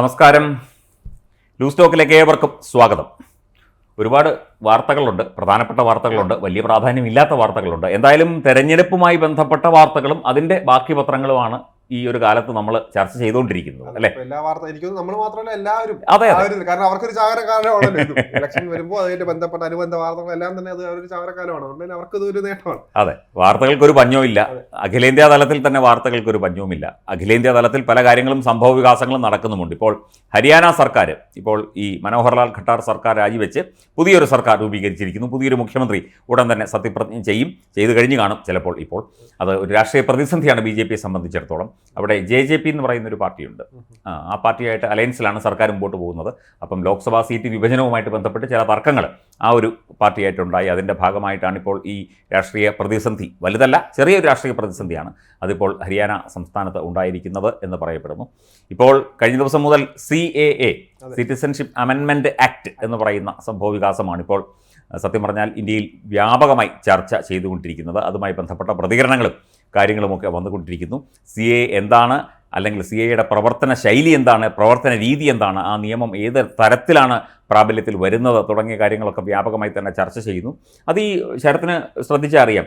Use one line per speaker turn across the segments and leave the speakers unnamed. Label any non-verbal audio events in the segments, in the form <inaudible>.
നമസ്കാരം ന്യൂസ് ടോക്കിലേക്ക് ഏവർക്കും സ്വാഗതം ഒരുപാട് വാർത്തകളുണ്ട് പ്രധാനപ്പെട്ട വാർത്തകളുണ്ട് വലിയ പ്രാധാന്യമില്ലാത്ത വാർത്തകളുണ്ട് എന്തായാലും തെരഞ്ഞെടുപ്പുമായി ബന്ധപ്പെട്ട വാർത്തകളും അതിൻ്റെ ബാക്കി പത്രങ്ങളുമാണ് ഈ ഒരു കാലത്ത് നമ്മൾ ചർച്ച ചെയ്തുകൊണ്ടിരിക്കുന്നത് അല്ലേ എല്ലാ
വാർത്ത എനിക്ക് നമ്മൾ മാത്രമല്ല എല്ലാവരും അതെ കാരണം അവർക്കൊരു ചാകരകാലമാണ് ഇലക്ഷൻ വരുമ്പോൾ അതിന്റെ ബന്ധപ്പെട്ട അനുബന്ധ വാർത്തകൾ എല്ലാം തന്നെ അത് ഒരു ചാകരകാലമാണ് അതുകൊണ്ട് അവർക്ക് ഇതൊരു നേട്ടമാണ്
അതെ വാർത്തകൾക്ക് ഒരു പഞ്ഞവുമില്ല അഖിലേന്ത്യാ തലത്തിൽ തന്നെ വാർത്തകൾക്ക് ഒരു പഞ്ഞവുമില്ല അഖിലേന്ത്യാ തലത്തിൽ പല കാര്യങ്ങളും സംഭവ വികാസങ്ങളും നടക്കുന്നുമുണ്ട് ഇപ്പോൾ ഹരിയാന സർക്കാർ ഇപ്പോൾ ഈ മനോഹർലാൽ ഖട്ടാർ സർക്കാർ രാജിവെച്ച് പുതിയൊരു സർക്കാർ രൂപീകരിച്ചിരിക്കുന്നു പുതിയൊരു മുഖ്യമന്ത്രി ഉടൻ തന്നെ സത്യപ്രതിജ്ഞ ചെയ്യും ചെയ്തു കഴിഞ്ഞു കാണും ചിലപ്പോൾ ഇപ്പോൾ അത് ഒരു രാഷ്ട്രീയ പ്രതിസന്ധിയാണ് ബി ജെ പിയെ സംബന്ധിച്ചിടത്തോളം അവിടെ ജെ ജെ പി എന്ന് പറയുന്ന ഒരു പാർട്ടിയുണ്ട് ആ പാർട്ടിയായിട്ട് അലയൻസിലാണ് സർക്കാർ മുമ്പോട്ട് പോകുന്നത് അപ്പം ലോക്സഭാ സീറ്റ് വിഭജനവുമായിട്ട് ബന്ധപ്പെട്ട് ചില തർക്കങ്ങൾ ആ ഒരു പാർട്ടിയായിട്ടുണ്ടായി അതിൻ്റെ ഭാഗമായിട്ടാണ് ഇപ്പോൾ ഈ രാഷ്ട്രീയ പ്രതിസന്ധി വലുതല്ല ചെറിയൊരു രാഷ്ട്രീയ പ്രതിസന്ധിയാണ് അതിപ്പോൾ ഹരിയാന സംസ്ഥാനത്ത് ഉണ്ടായിരിക്കുന്നത് എന്ന് പറയപ്പെടുന്നു ഇപ്പോൾ കഴിഞ്ഞ ദിവസം മുതൽ C A A citizenship amendment act എന്ന് പറയുന്ന സംഭവ വികാസമാണ് ഇപ്പോൾ സത്യം പറഞ്ഞാൽ ഇന്ത്യയിൽ വ്യാപകമായി ചർച്ച ചെയ്തുകൊണ്ടിരിക്കുന്നത് അതുമായി ബന്ധപ്പെട്ട പ്രതികരണങ്ങളും കാര്യങ്ങളുമൊക്കെ വന്നുകൊണ്ടിരിക്കുന്നു സി എ എന്താണ് അല്ലെങ്കിൽ സി എയുടെ പ്രവർത്തന ശൈലി എന്താണ് പ്രവർത്തന രീതി എന്താണ് ആ നിയമം ഏത് തരത്തിലാണ് പ്രാബല്യത്തിൽ വരുന്നത് തുടങ്ങിയ കാര്യങ്ങളൊക്കെ വ്യാപകമായി തന്നെ ചർച്ച ചെയ്യുന്നു അത് ഈ ശരത്തിന് ശ്രദ്ധിച്ചറിയാം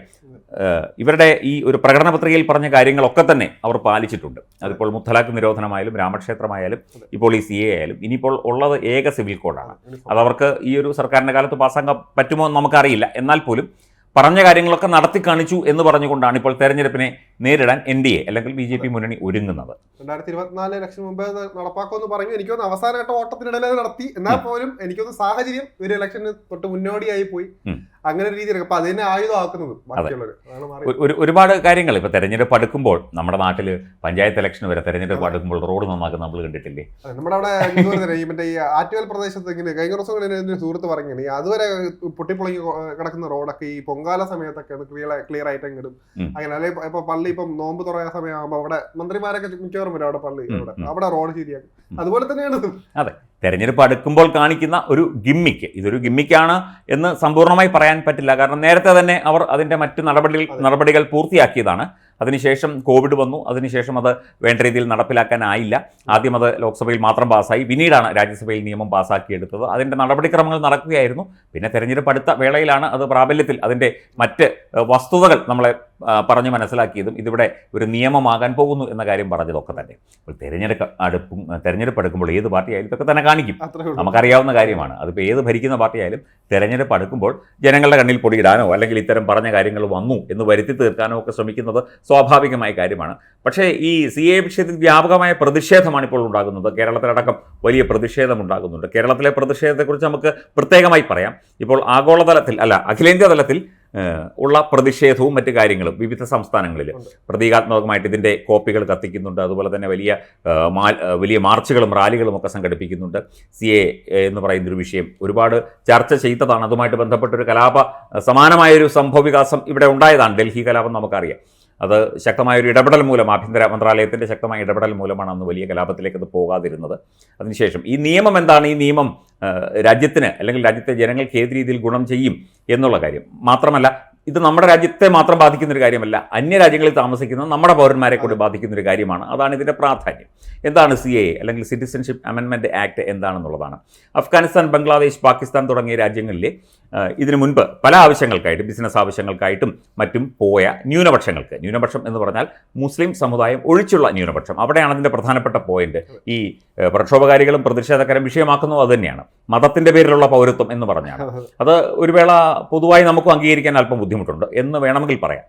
ഇവരുടെ ഈ ഒരു പ്രകടന പത്രികയിൽ പറഞ്ഞ കാര്യങ്ങളൊക്കെ തന്നെ അവർ പാലിച്ചിട്ടുണ്ട് അതിപ്പോൾ മുത്തലാഖ് നിരോധനമായാലും രാമക്ഷേത്രമായാലും ഇപ്പോൾ ഈ സി എ ആയാലും ഇനിയിപ്പോൾ ഉള്ളത് ഏക സിവിൽ കോഡാണ് അത് അവർക്ക് ഈ ഒരു സർക്കാരിൻ്റെ കാലത്ത് പാസ്സാക്കാൻ പറ്റുമോ എന്ന് നമുക്കറിയില്ല എന്നാൽ പോലും പറഞ്ഞ കാര്യങ്ങളൊക്കെ നടത്തി കാണിച്ചു എന്ന് പറഞ്ഞുകൊണ്ടാണ് ഇപ്പോൾ തെരഞ്ഞെടുപ്പിനെ നേരിടാൻ എൻ ഡി എ അല്ലെങ്കിൽ ബി ജെ പി മുന്നണി ഒരുങ്ങുന്നത്
രണ്ടായിരത്തി ഇരുപത്തിനാല് ഇലക്ഷൻ മുമ്പ് നടപ്പാക്കുമെന്ന് പറഞ്ഞു എനിക്കൊന്ന് അവസാനഘട്ട ഓട്ടത്തിനിടയിൽ നടത്തി എന്നാൽ പോലും എനിക്കൊന്ന് സാഹചര്യം ഒരു ഇലക്ഷന് തൊട്ട് മുന്നോടിയായി പോയി അങ്ങനെ ഒരു രീതിയിലൊക്കെ അപ്പൊ അതിനെ ആയുധമാക്കുന്നത്
ബാക്കിയുള്ളവർ ഒരുപാട് കാര്യങ്ങൾ ഇപ്പൊ തെരഞ്ഞെടുപ്പ് അടുക്കുമ്പോൾ നമ്മുടെ നാട്ടില് പഞ്ചായത്ത് ഇലക്ഷൻ വരെ തെരഞ്ഞെടുപ്പ് അടുക്കുമ്പോൾ റോഡ് നന്നാക്കുന്ന നമ്മൾ കണ്ടിട്ടില്ലേ
നമ്മുടെ അവിടെ മറ്റേ ഈ ആറ്റുവൽ പ്രദേശത്ത് ഇങ്ങനെ കഴിഞ്ഞ ദിവസം കൂടെ എന്റെ സുഹൃത്ത് പറഞ്ഞു അതുവരെ പൊട്ടിപ്പൊളങ്ങി കിടക്കുന്ന റോഡൊക്കെ ഈ പൊങ്കാല സമയത്തൊക്കെ ക്ലിയർ ക്ലിയർ ആയിട്ട് എങ്കിലും അങ്ങനെ അല്ലെങ്കിൽ ഇപ്പൊ പള്ളി ഇപ്പം നോമ്പ് തുറയാ സമയമാകുമ്പോ അവിടെ മന്ത്രിമാരൊക്കെ മിക്കവാറും വരും അവിടെ പള്ളി അവിടെ അവിടെ റോഡ് ശരിയാക്കും അതുപോലെ തന്നെയാണ്
അതെ തെരഞ്ഞെടുപ്പ് അടുക്കുമ്പോൾ കാണിക്കുന്ന ഒരു ഗിമ്മിക്ക് ഇതൊരു ഗിമ്മിക്കാണ് എന്ന് സമ്പൂർണ്ണമായി പറയാൻ പറ്റില്ല കാരണം നേരത്തെ തന്നെ അവർ അതിൻ്റെ മറ്റ് നടപടികൾ നടപടികൾ പൂർത്തിയാക്കിയതാണ് അതിനുശേഷം കോവിഡ് വന്നു അതിനുശേഷം അത് വേണ്ട രീതിയിൽ നടപ്പിലാക്കാനായില്ല ആദ്യം അത് ലോക്സഭയിൽ മാത്രം പാസ്സായി പിന്നീടാണ് രാജ്യസഭയിൽ നിയമം പാസ്സാക്കിയെടുത്തത് അതിൻ്റെ നടപടിക്രമങ്ങൾ നടക്കുകയായിരുന്നു പിന്നെ തെരഞ്ഞെടുപ്പ് അടുത്ത വേളയിലാണ് അത് പ്രാബല്യത്തിൽ അതിൻ്റെ മറ്റ് വസ്തുതകൾ നമ്മളെ പറഞ്ഞ് മനസ്സിലാക്കിയതും ഇതിവിടെ ഒരു നിയമമാകാൻ പോകുന്നു എന്ന കാര്യം പറഞ്ഞതൊക്കെ തന്നെ അപ്പോൾ തെരഞ്ഞെടുക്ക അടുപ്പും തെരഞ്ഞെടുപ്പ് എടുക്കുമ്പോൾ ഏത് പാർട്ടി ആയാലും ഇതൊക്കെ തന്നെ കാണിക്കും നമുക്കറിയാവുന്ന കാര്യമാണ് അതിപ്പോൾ ഏത് ഭരിക്കുന്ന പാർട്ടി ആയാലും തെരഞ്ഞെടുപ്പ് അടുക്കുമ്പോൾ ജനങ്ങളുടെ കണ്ണിൽ പൊടിയിടാനോ അല്ലെങ്കിൽ ഇത്തരം പറഞ്ഞ കാര്യങ്ങൾ വന്നു എന്ന് വരുത്തി തീർക്കാനോ ഒക്കെ ശ്രമിക്കുന്നത് സ്വാഭാവികമായ കാര്യമാണ് പക്ഷേ ഈ സി എ വിഷയത്തിൽ വ്യാപകമായ പ്രതിഷേധമാണ് ഇപ്പോൾ ഉണ്ടാകുന്നത് കേരളത്തിലടക്കം വലിയ പ്രതിഷേധം ഉണ്ടാകുന്നുണ്ട് കേരളത്തിലെ പ്രതിഷേധത്തെക്കുറിച്ച് നമുക്ക് പ്രത്യേകമായി പറയാം ഇപ്പോൾ ആഗോളതലത്തിൽ അല്ല അഖിലേന്ത്യാ തലത്തിൽ ഉള്ള പ്രതിഷേധവും മറ്റു കാര്യങ്ങളും വിവിധ സംസ്ഥാനങ്ങളിൽ പ്രതീകാത്മകമായിട്ട് ഇതിൻ്റെ കോപ്പികൾ കത്തിക്കുന്നുണ്ട് അതുപോലെ തന്നെ വലിയ വലിയ മാർച്ചുകളും റാലികളും ഒക്കെ സംഘടിപ്പിക്കുന്നുണ്ട് സി എ എന്ന് ഒരു വിഷയം ഒരുപാട് ചർച്ച ചെയ്തതാണ് അതുമായിട്ട് ബന്ധപ്പെട്ടൊരു കലാപ സമാനമായൊരു സംഭവ വികാസം ഇവിടെ ഉണ്ടായതാണ് ഡൽഹി കലാപം നമുക്കറിയാം അത് ശക്തമായ ഒരു ഇടപെടൽ മൂലം ആഭ്യന്തര മന്ത്രാലയത്തിൻ്റെ ശക്തമായ ഇടപെടൽ മൂലമാണ് അന്ന് വലിയ കലാപത്തിലേക്ക് അത് പോകാതിരുന്നത് അതിനുശേഷം ഈ നിയമം എന്താണ് ഈ നിയമം രാജ്യത്തിന് അല്ലെങ്കിൽ രാജ്യത്തെ ജനങ്ങൾക്ക് ഏത് രീതിയിൽ ഗുണം ചെയ്യും എന്നുള്ള കാര്യം മാത്രമല്ല ഇത് നമ്മുടെ രാജ്യത്തെ മാത്രം ബാധിക്കുന്ന ഒരു കാര്യമല്ല അന്യ രാജ്യങ്ങളിൽ താമസിക്കുന്ന നമ്മുടെ പൗരന്മാരെ കൂടി ബാധിക്കുന്ന ഒരു കാര്യമാണ് അതാണ് ഇതിൻ്റെ പ്രാധാന്യം എന്താണ് സി എ അല്ലെങ്കിൽ സിറ്റിസൺഷിപ്പ് അമെൻമെൻറ്റ് ആക്ട് എന്താണെന്നുള്ളതാണ് അഫ്ഗാനിസ്ഥാൻ ബംഗ്ലാദേശ് പാകിസ്ഥാൻ തുടങ്ങിയ രാജ്യങ്ങളിൽ ഇതിനു മുൻപ് പല ആവശ്യങ്ങൾക്കായിട്ട് ബിസിനസ് ആവശ്യങ്ങൾക്കായിട്ടും മറ്റും പോയ ന്യൂനപക്ഷങ്ങൾക്ക് ന്യൂനപക്ഷം എന്ന് പറഞ്ഞാൽ മുസ്ലിം സമുദായം ഒഴിച്ചുള്ള ന്യൂനപക്ഷം അവിടെയാണ് അതിൻ്റെ പ്രധാനപ്പെട്ട പോയിന്റ് ഈ പ്രക്ഷോഭകാരികളും പ്രതിഷേധക്കാരും വിഷയമാക്കുന്നത് അതുതന്നെയാണ് മതത്തിൻ്റെ പേരിലുള്ള പൗരത്വം എന്ന് പറഞ്ഞാൽ അത് ഒരു വേള പൊതുവായി നമുക്ക് അംഗീകരിക്കാൻ അല്പം ബുദ്ധിമുട്ടുണ്ട് എന്ന് വേണമെങ്കിൽ പറയാം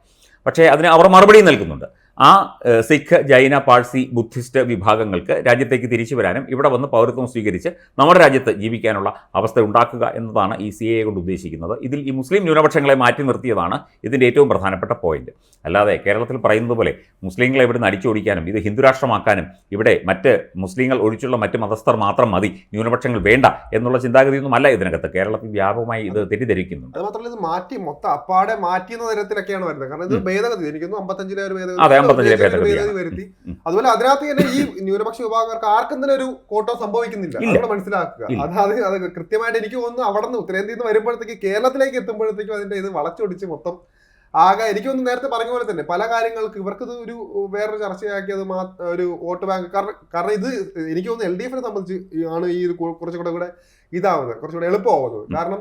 പക്ഷേ അതിന് അവർ മറുപടി നൽകുന്നുണ്ട് ആ സിഖ് ജൈന പാഴ്സി ബുദ്ധിസ്റ്റ് വിഭാഗങ്ങൾക്ക് രാജ്യത്തേക്ക് തിരിച്ചു വരാനും ഇവിടെ വന്ന് പൗരത്വം സ്വീകരിച്ച് നമ്മുടെ രാജ്യത്ത് ജീവിക്കാനുള്ള അവസ്ഥ ഉണ്ടാക്കുക എന്നതാണ് ഈ സി എ കൊണ്ട് ഉദ്ദേശിക്കുന്നത് ഇതിൽ ഈ മുസ്ലിം ന്യൂനപക്ഷങ്ങളെ മാറ്റി നിർത്തിയതാണ് ഇതിൻ്റെ ഏറ്റവും പ്രധാനപ്പെട്ട പോയിന്റ് അല്ലാതെ കേരളത്തിൽ പറയുന്നത് പോലെ മുസ്ലിങ്ങളെ ഇവിടുന്ന് അടിച്ചോടിക്കാനും ഇത് ഹിന്ദുരാഷ്ട്രമാക്കാനും ഇവിടെ മറ്റ് മുസ്ലിങ്ങൾ ഒഴിച്ചുള്ള മറ്റ് മതസ്ഥർ മാത്രം മതി ന്യൂനപക്ഷങ്ങൾ വേണ്ട എന്നുള്ള ചിന്താഗതിയൊന്നും അല്ല ഇതിനകത്ത് കേരളത്തിൽ വ്യാപകമായി ഇത് തെറ്റിദ്ധരിക്കുന്നു
അത് മാത്രമല്ല ഇത് മാറ്റി മൊത്തം അപ്പാടെ മാറ്റിയെന്ന തരത്തിലൊക്കെയാണ് വരുന്നത് കാരണം ഇത് ഭേദഗതി എനിക്കൊന്നും അമ്പത്തഞ്ചിലെ അതുപോലെ അതിനകത്ത് തന്നെ ഈ ന്യൂനപക്ഷ വിഭാഗക്കാർക്ക് ആർക്കും തന്നെ ഒരു കോട്ടോ സംഭവിക്കുന്നില്ല നമ്മൾ മനസ്സിലാക്കുക അതായത് അത് കൃത്യമായിട്ട് എനിക്ക് തോന്നുന്നു അവിടെ നിന്ന് ഉത്തരേന്ത്യയിൽ നിന്ന് വരുമ്പോഴത്തേക്ക് കേരളത്തിലേക്ക് എത്തുമ്പോഴത്തേക്കും അതിന്റെ ഇത് വളച്ചൊടിച്ച് മൊത്തം ആകെ ഒന്ന് നേരത്തെ പറഞ്ഞ പോലെ തന്നെ പല കാര്യങ്ങൾക്ക് ഇവർക്കത് ഒരു വേറൊരു ചർച്ചയാക്കിയത് ഒരു വോട്ട് ബാങ്ക് കാരണം കാരണം ഇത് എനിക്ക് തോന്നുന്നു എൽ ഡി എഫിനെ സംബന്ധിച്ച് ആണ് ഈ കുറച്ചുകൂടെ കൂടെ ഇതാവുന്നത് കുറച്ചുകൂടെ എളുപ്പമാവുന്നത് കാരണം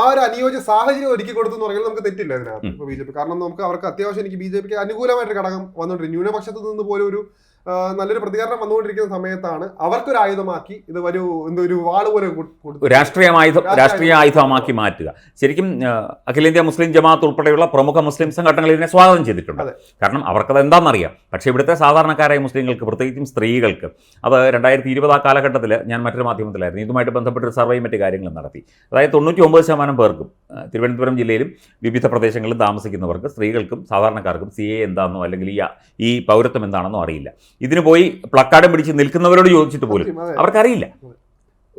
ആ ഒരു അനുയോജ്യ സാഹചര്യം ഒരുക്കി കൊടുത്തു എന്ന് പറഞ്ഞാൽ നമുക്ക് തെറ്റില്ല അതിനകത്ത് ഇപ്പോൾ ബി ജെ പി കാരണം നമുക്ക് അവർക്ക് അത്യാവശ്യം എനിക്ക് ബി ജെ പിക്ക് അനുകൂലമായിട്ട് ഘടകം വന്നിട്ടുണ്ട് ന്യൂനപക്ഷത്തു നിന്ന് പോലും ഒരു നല്ലൊരു പ്രതികരണം വന്നുകൊണ്ടിരിക്കുന്ന സമയത്താണ് അവർക്കൊരു ആയുധമാക്കി ഇത് ഒരു എന്തൊരു വാള് പോലെ
രാഷ്ട്രീയ ആയുധം രാഷ്ട്രീയ ആയുധമാക്കി മാറ്റുക ശരിക്കും അഖിലേന്ത്യാ മുസ്ലിം ജമാഅത്ത് ഉൾപ്പെടെയുള്ള പ്രമുഖ മുസ്ലിം സംഘടനകൾ ഇതിനെ സ്വാഗതം ചെയ്തിട്ടുണ്ട് കാരണം അവർക്കത് എന്താണെന്നറിയാം പക്ഷേ ഇവിടുത്തെ സാധാരണക്കാരായ മുസ്ലിങ്ങൾക്ക് പ്രത്യേകിച്ചും സ്ത്രീകൾക്ക് അത് രണ്ടായിരത്തി ഇരുപത് ആ കാലഘട്ടത്തിൽ ഞാൻ മറ്റൊരു മാധ്യമത്തിലായിരുന്നു ഇതുമായിട്ട് ബന്ധപ്പെട്ട ഒരു സർവേയും മറ്റു കാര്യങ്ങളും നടത്തി അതായത് തൊണ്ണൂറ്റി ഒമ്പത് ശതമാനം പേർക്കും തിരുവനന്തപുരം ജില്ലയിലും വിവിധ പ്രദേശങ്ങളിലും താമസിക്കുന്നവർക്ക് സ്ത്രീകൾക്കും സാധാരണക്കാർക്കും സി എ എന്താണെന്നോ അല്ലെങ്കിൽ ഈ പൗരത്വം എന്താണെന്നോ അറിയില്ല ഇതിന് പോയി പ്ലക്കാർഡും പിടിച്ച് നിൽക്കുന്നവരോട് ചോദിച്ചിട്ട് പോലും അവർക്കറിയില്ല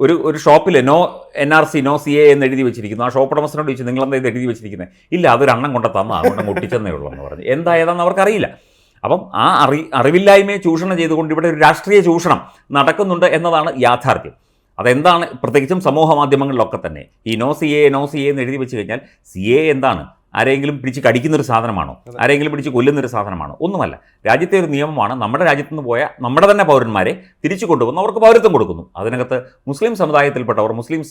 ഒരു ഒരു ഷോപ്പിൽ no N R C no C A എന്ന് എഴുതി വെച്ചിരിക്കുന്നു ആ ഷോപ്പ് ഉടമസ്ഥനോട് ചോദിച്ചു നിങ്ങൾ എന്താ ഇത് എഴുതി വെച്ചിരിക്കുന്നത് ഇല്ല അതൊരു അണ്ണം കൊണ്ട തന്ന അതുകൊണ്ട് ഒട്ടിച്ചെന്നേ ഉള്ളൂ എന്ന് പറഞ്ഞു എന്താ ഏതാണെന്ന് അവർക്കറിയില്ല അപ്പം ആ അറി അറിവില്ലായ്മയെ ചൂഷണം ചെയ്തുകൊണ്ട് ഇവിടെ ഒരു രാഷ്ട്രീയ ചൂഷണം നടക്കുന്നുണ്ട് എന്നതാണ് യാഥാർത്ഥ്യം അതെന്താണ് പ്രത്യേകിച്ചും സമൂഹ മാധ്യമങ്ങളിലൊക്കെ തന്നെ ഈ no C A no C A എന്ന് എഴുതി വെച്ച് കഴിഞ്ഞാൽ സി എ എന്താണ് ആരെങ്കിലും പിടിച്ച് കടിക്കുന്നൊരു സാധനമാണോ ആരെങ്കിലും പിടിച്ച് കൊല്ലുന്നൊരു സാധനമാണോ ഒന്നുമല്ല രാജ്യത്തെ ഒരു നിയമമാണ് നമ്മുടെ രാജ്യത്തു നിന്ന് പോയ നമ്മുടെ തന്നെ പൗരന്മാരെ തിരിച്ചു കൊണ്ടുവന്ന് അവർക്ക് പൗരത്വം കൊടുക്കുന്നു അതിനകത്ത് മുസ്ലിം സമുദായത്തിൽപ്പെട്ടവർ മുസ്ലിം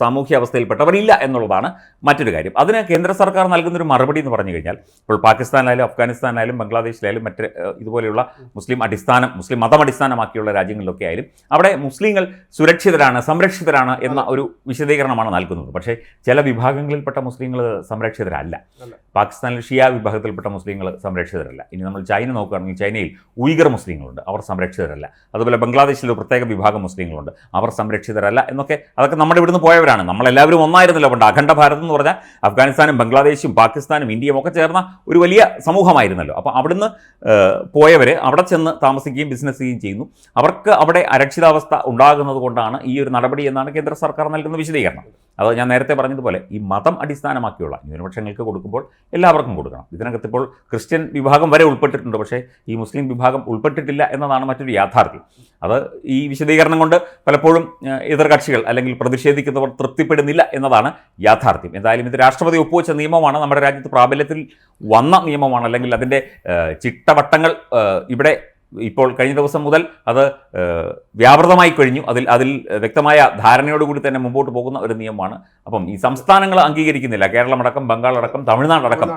സാമൂഹ്യ അവസ്ഥയിൽപ്പെട്ടവരില്ല എന്നുള്ളതാണ് മറ്റൊരു കാര്യം അതിന് കേന്ദ്ര സർക്കാർ നൽകുന്നൊരു മറുപടി എന്ന് പറഞ്ഞു കഴിഞ്ഞാൽ ഇപ്പോൾ പാകിസ്ഥാനിലായാലും അഫ്ഗാനിസ്ഥാനിലായാലും ബംഗ്ലാദേശിലായാലും മറ്റ് ഇതുപോലെയുള്ള മുസ്ലിം അടിസ്ഥാനം മുസ്ലിം മതം അടിസ്ഥാനമാക്കിയുള്ള രാജ്യങ്ങളിലൊക്കെ ആയാലും അവിടെ മുസ്ലിങ്ങൾ സുരക്ഷിതരാണ് സംരക്ഷിതരാണ് എന്ന ഒരു വിശദീകരണമാണ് നൽകുന്നത് പക്ഷേ ചില വിഭാഗങ്ങളിൽപ്പെട്ട മുസ്ലിങ്ങൾ സംരക്ഷിതരല്ല പാകിസ്ഥാനിൽ ഷിയ വിഭാഗത്തിൽപ്പെട്ട മുസ്ലിങ്ങൾ സംരക്ഷിതരല്ല ഇനി നമ്മൾ ചൈന നോക്കുകയാണെങ്കിൽ ചൈനയിൽ ഉയഗർ മുസ്ലിങ്ങളുണ്ട് അവർ സംരക്ഷിതരല്ല അതുപോലെ ബംഗ്ലാദേശിൽ ഒരു പ്രത്യേക വിഭാഗം മുസ്ലിങ്ങളുണ്ട് അവർ സംരക്ഷിതരല്ല എന്നൊക്കെ അതൊക്കെ നമ്മുടെ ഇവിടുന്ന് പോയവരാണ് നമ്മളെല്ലാവരും ഒന്നായിരുന്നല്ലോ പണ്ട് അഖണ്ഡ ഭാരതം എന്ന് പറഞ്ഞാൽ അഫ്ഗാനിസ്ഥാനും ബംഗ്ലാദേശും പാകിസ്ഥാനും ഇന്ത്യയും ഒക്കെ ചേർന്ന ഒരു വലിയ സമൂഹമായിരുന്നല്ലോ അപ്പോൾ അവിടുന്ന് പോയവർ അവിടെ ചെന്ന് താമസിക്കുകയും ബിസിനസ് ചെയ്യുകയും ചെയ്യുന്നു അവർക്ക് അവിടെ അരക്ഷിതാവസ്ഥ ഉണ്ടാകുന്നത് കൊണ്ടാണ് ഈ ഒരു നടപടി എന്നാണ് കേന്ദ്ര സർക്കാർ നൽകുന്ന വിശദീകരണം അത് ഞാൻ നേരത്തെ പറഞ്ഞതുപോലെ ഈ മതം അടിസ്ഥാനമാക്കിയുള്ള ന്യൂനപക്ഷങ്ങൾക്ക് കൊടുക്കുമ്പോൾ എല്ലാവർക്കും കൊടുക്കണം ഇതിനകത്ത് ഇപ്പോൾ ക്രിസ്ത്യൻ വിഭാഗം വരെ ഉൾപ്പെട്ടിട്ടുണ്ട് പക്ഷേ ഈ മുസ്ലിം വിഭാഗം ഉൾപ്പെട്ടിട്ടില്ല എന്നതാണ് മറ്റൊരു യാഥാർത്ഥ്യം അത് ഈ വിശദീകരണം കൊണ്ട് പലപ്പോഴും എതിർകക്ഷികൾ അല്ലെങ്കിൽ പ്രതിഷേധിക്കുന്നവർ തൃപ്തിപ്പെടുന്നില്ല എന്നതാണ് യാഥാർത്ഥ്യം എന്തായാലും ഇത് രാഷ്ട്രപതി ഒപ്പുവെച്ച നിയമമാണ് നമ്മുടെ രാജ്യത്ത് പ്രാബല്യത്തിൽ വന്ന നിയമമാണ് അല്ലെങ്കിൽ അതിൻ്റെ ചിട്ടവട്ടങ്ങൾ ഇവിടെ ഇപ്പോൾ കഴിഞ്ഞ ദിവസം മുതൽ അത് വ്യാപൃതമായി കഴിഞ്ഞു അതിൽ അതിൽ വ്യക്തമായ ധാരണയോടുകൂടി തന്നെ മുമ്പോട്ട് പോകുന്ന ഒരു നിയമമാണ് അപ്പം ഈ സംസ്ഥാനങ്ങൾ അംഗീകരിക്കുന്നില്ല കേരളമടക്കം ബംഗാൾ അടക്കം തമിഴ്നാടടക്കം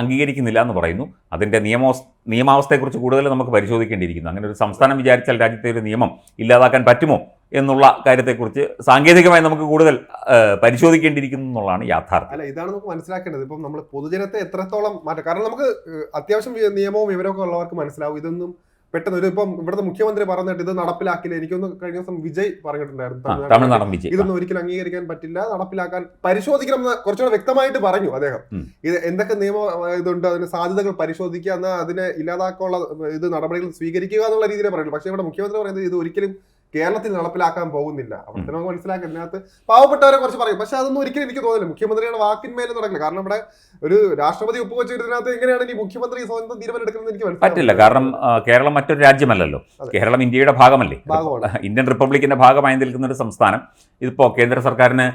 അംഗീകരിക്കുന്നില്ല എന്ന് പറയുന്നു അതിൻ്റെ നിയമ നിയമാവസ്ഥയെക്കുറിച്ച് കൂടുതൽ നമുക്ക് പരിശോധിക്കേണ്ടിയിരിക്കുന്നു അങ്ങനെ ഒരു സംസ്ഥാനം വിചാരിച്ചാൽ രാജ്യത്തെ ഒരു നിയമം ഇല്ലാതാക്കാൻ പറ്റുമോ എന്നുള്ള കാര്യത്തെക്കുറിച്ച് സാങ്കേതികമായി നമുക്ക് കൂടുതൽ പരിശോധിക്കേണ്ടിയിരിക്കുന്നു എന്നുള്ളതാണ് യാഥാർത്ഥ്യം
അല്ല ഇതാണ് നമുക്ക് മനസ്സിലാക്കേണ്ടത് ഇപ്പം നമ്മൾ പൊതുജനത്തെ എത്രത്തോളം മാറ്റം കാരണം നമുക്ക് അത്യാവശ്യം നിയമവും വിവരമൊക്കെ ഉള്ളവർക്ക് മനസ്സിലാവും ഇതൊന്നും പെട്ടെന്ന് ഒരു ഇപ്പം ഇവിടുത്തെ മുഖ്യമന്ത്രി പറഞ്ഞിട്ട് ഇത് നടപ്പിലാക്കില്ല എനിക്കൊന്ന് കഴിഞ്ഞ ദിവസം വിജയ് പറഞ്ഞിട്ടുണ്ടായിരുന്നു തമിഴ്നാടൻ വിജയ് ഇതൊന്നും ഒരിക്കലും അംഗീകരിക്കാൻ പറ്റില്ല നടപ്പിലാക്കാൻ പരിശോധിക്കണം എന്ന് കുറച്ചുകൂടെ വ്യക്തമായിട്ട് പറഞ്ഞു അദ്ദേഹം ഇത് എന്തൊക്കെ നിയമ ഇതുണ്ട് അതിന് സാധ്യതകൾ പരിശോധിക്കുക എന്നാൽ അതിനെ ഇല്ലാതാക്കാനുള്ള ഇത് നടപടികൾ സ്വീകരിക്കുക എന്നുള്ള രീതിയിലേ പറയുള്ളൂ പക്ഷേ ഇവിടെ മുഖ്യമന്ത്രി പറയുന്നത് ഇത് ഒരിക്കലും കേരളത്തിൽ നടപ്പിലാക്കാൻ പോകുന്നില്ല അവിടുത്തെ നമുക്ക് മനസ്സിലാക്കാം ഇതിനകത്ത് പാവപ്പെട്ടവരെ കുറച്ച് പറയും പക്ഷെ അതൊന്നും ഒരിക്കലും എനിക്ക് തോന്നില്ല മുഖ്യമന്ത്രിയുടെ വാക്കിന്മേലും നടക്കില്ല കാരണം ഇവിടെ ഒരു രാഷ്ട്രപതി ഒപ്പുവെച്ച് ഇതിനകത്ത് എങ്ങനെയാണ് ഈ മുഖ്യമന്ത്രി സ്വന്തം തീരുമാനം എനിക്ക്
പറ്റില്ല കാരണം കേരളം മറ്റൊരു രാജ്യമല്ലല്ലോ കേരളം ഇന്ത്യയുടെ ഭാഗമല്ലേ ഇന്ത്യൻ റിപ്പബ്ലിക്കിന്റെ ഭാഗമായി നിൽക്കുന്ന ഒരു സംസ്ഥാനം ഇതിപ്പോ കേന്ദ്ര സർക്കാരിന്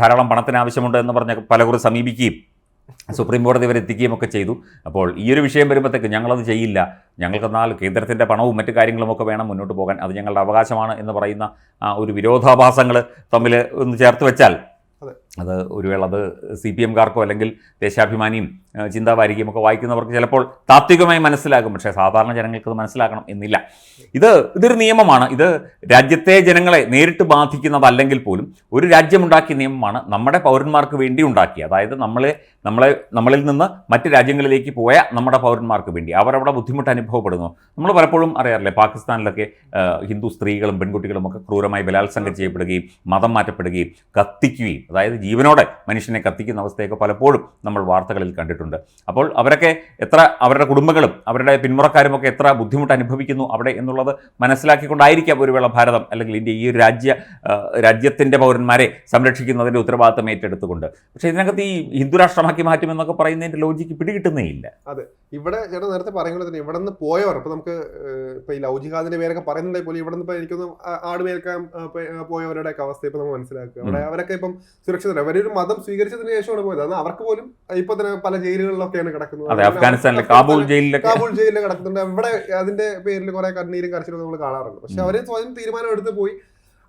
ധാരാളം പണത്തിന് ആവശ്യമുണ്ട് എന്ന് പറഞ്ഞ പലകുറി സമീപിക്കുകയും സുപ്രീം കോടതി വരെ എത്തിക്കുകയും ഒക്കെ ചെയ്തു അപ്പോൾ ഈ ഒരു വിഷയം വരുമ്പോഴത്തേക്ക് ഞങ്ങളത് ചെയ്യില്ല ഞങ്ങൾക്ക് എന്നാൽ കേന്ദ്രത്തിൻ്റെ പണവും മറ്റു കാര്യങ്ങളുമൊക്കെ വേണം മുന്നോട്ട് പോകാൻ അത് ഞങ്ങളുടെ അവകാശമാണ് എന്ന് പറയുന്ന ആ ഒരു വിരോധാഭാസങ്ങൾ തമ്മിൽ ഒന്ന് ചേർത്ത് വെച്ചാൽ അത് ഒരു വേള അത് സി പി എംകാർക്കോ അല്ലെങ്കിൽ ദേശാഭിമാനിയും ചിന്താവാരികയും ഒക്കെ വായിക്കുന്നവർക്ക് ചിലപ്പോൾ താത്വികമായി മനസ്സിലാകും പക്ഷേ സാധാരണ ജനങ്ങൾക്ക് അത് മനസ്സിലാക്കണം എന്നില്ല ഇത് ഇതൊരു നിയമമാണ് ഇത് രാജ്യത്തെ ജനങ്ങളെ നേരിട്ട് ബാധിക്കുന്നതല്ലെങ്കിൽ പോലും ഒരു രാജ്യമുണ്ടാക്കിയ നിയമമാണ് നമ്മുടെ പൗരന്മാർക്ക് വേണ്ടി ഉണ്ടാക്കിയ അതായത് നമ്മളെ നമ്മളെ നമ്മളിൽ നിന്ന് മറ്റ് രാജ്യങ്ങളിലേക്ക് പോയ നമ്മുടെ പൗരന്മാർക്ക് വേണ്ടി അവരവിടെ ബുദ്ധിമുട്ട് അനുഭവപ്പെടുന്നു നമ്മൾ പലപ്പോഴും അറിയാറില്ലേ പാകിസ്ഥാനിലൊക്കെ ഹിന്ദു സ്ത്രീകളും പെൺകുട്ടികളും ഒക്കെ ക്രൂരമായി ബലാത്സംഗം ചെയ്യപ്പെടുകയും മതം മാറ്റപ്പെടുകയും കത്തിക്കുകയും അതായത് ജീവനോടെ മനുഷ്യനെ കത്തിക്കുന്ന അവസ്ഥയൊക്കെ പലപ്പോഴും നമ്മൾ വാർത്തകളിൽ കണ്ടിട്ടുണ്ട് പറഞ്ഞിട്ടുണ്ട് അപ്പോൾ അവരൊക്കെ എത്ര അവരുടെ കുടുംബങ്ങളും അവരുടെ പിന്മുറക്കാരുമൊക്കെ എത്ര ബുദ്ധിമുട്ട് അനുഭവിക്കുന്നു അവിടെ എന്നുള്ളത് മനസ്സിലാക്കിക്കൊണ്ടായിരിക്കാം ഒരു വേള ഭാരതം അല്ലെങ്കിൽ ഇന്ത്യ ഈ ഒരു രാജ്യ രാജ്യത്തിൻ്റെ പൗരന്മാരെ സംരക്ഷിക്കുന്നതിൻ്റെ ഉത്തരവാദിത്തം ഏറ്റെടുത്തുകൊണ്ട് പക്ഷേ ഇതിനകത്ത് ഈ ഹിന്ദുരാഷ്ട്രമാക്കി മാറ്റുമെന്നൊക്കെ പറയുന്നതിൻ്റെ ലോജിക്ക് പിടികിട്ടുന്നേ ഇല്ല
അതെ ഇവിടെ ചേട്ടാ നേരത്തെ പറയുന്നത് തന്നെ ഇവിടെ നിന്ന് പോയവർ ഇപ്പൊ നമുക്ക് ഇപ്പൊ ഈ ലൗജിഹാദിൻ്റെ പേരൊക്കെ പറയുന്നുണ്ടെങ്കിൽ പോലും ഇവിടെ നിന്ന് ഇപ്പൊ എനിക്കൊന്നും ആട് മേൽക്കാൻ പോയവരുടെ ഒക്കെ അവസ്ഥ ഇപ്പൊ നമ്മൾ മനസ്സിലാക്കുക അവിടെ അവരൊക്കെ ഇപ്പം സുരക്ഷിതരാണ് അവരൊരു മതം സ്വീകരിച്ചതിന് ശേഷമാണ് പോയത് അത് അവർക്ക് പോലും ഇപ്പൊ തന്നെ പല ജയിൽ ജയിലുകളിലൊക്കെയാണ് കിടക്കുന്നത്
അതെ അഫ്ഗാനിസ്ഥാനിലെ കാബൂൾ ജയിലിലൊക്കെ
കാബൂൾ ജയിലിൽ കിടക്കുന്നുണ്ട് അവിടെ അതിന്റെ പേരിൽ കുറെ കണ്ണീരും കരച്ചിലും നമ്മൾ കാണാറുണ്ട് പക്ഷെ അവരെ സ്വയം തീരുമാനം എടുത്ത് പോയി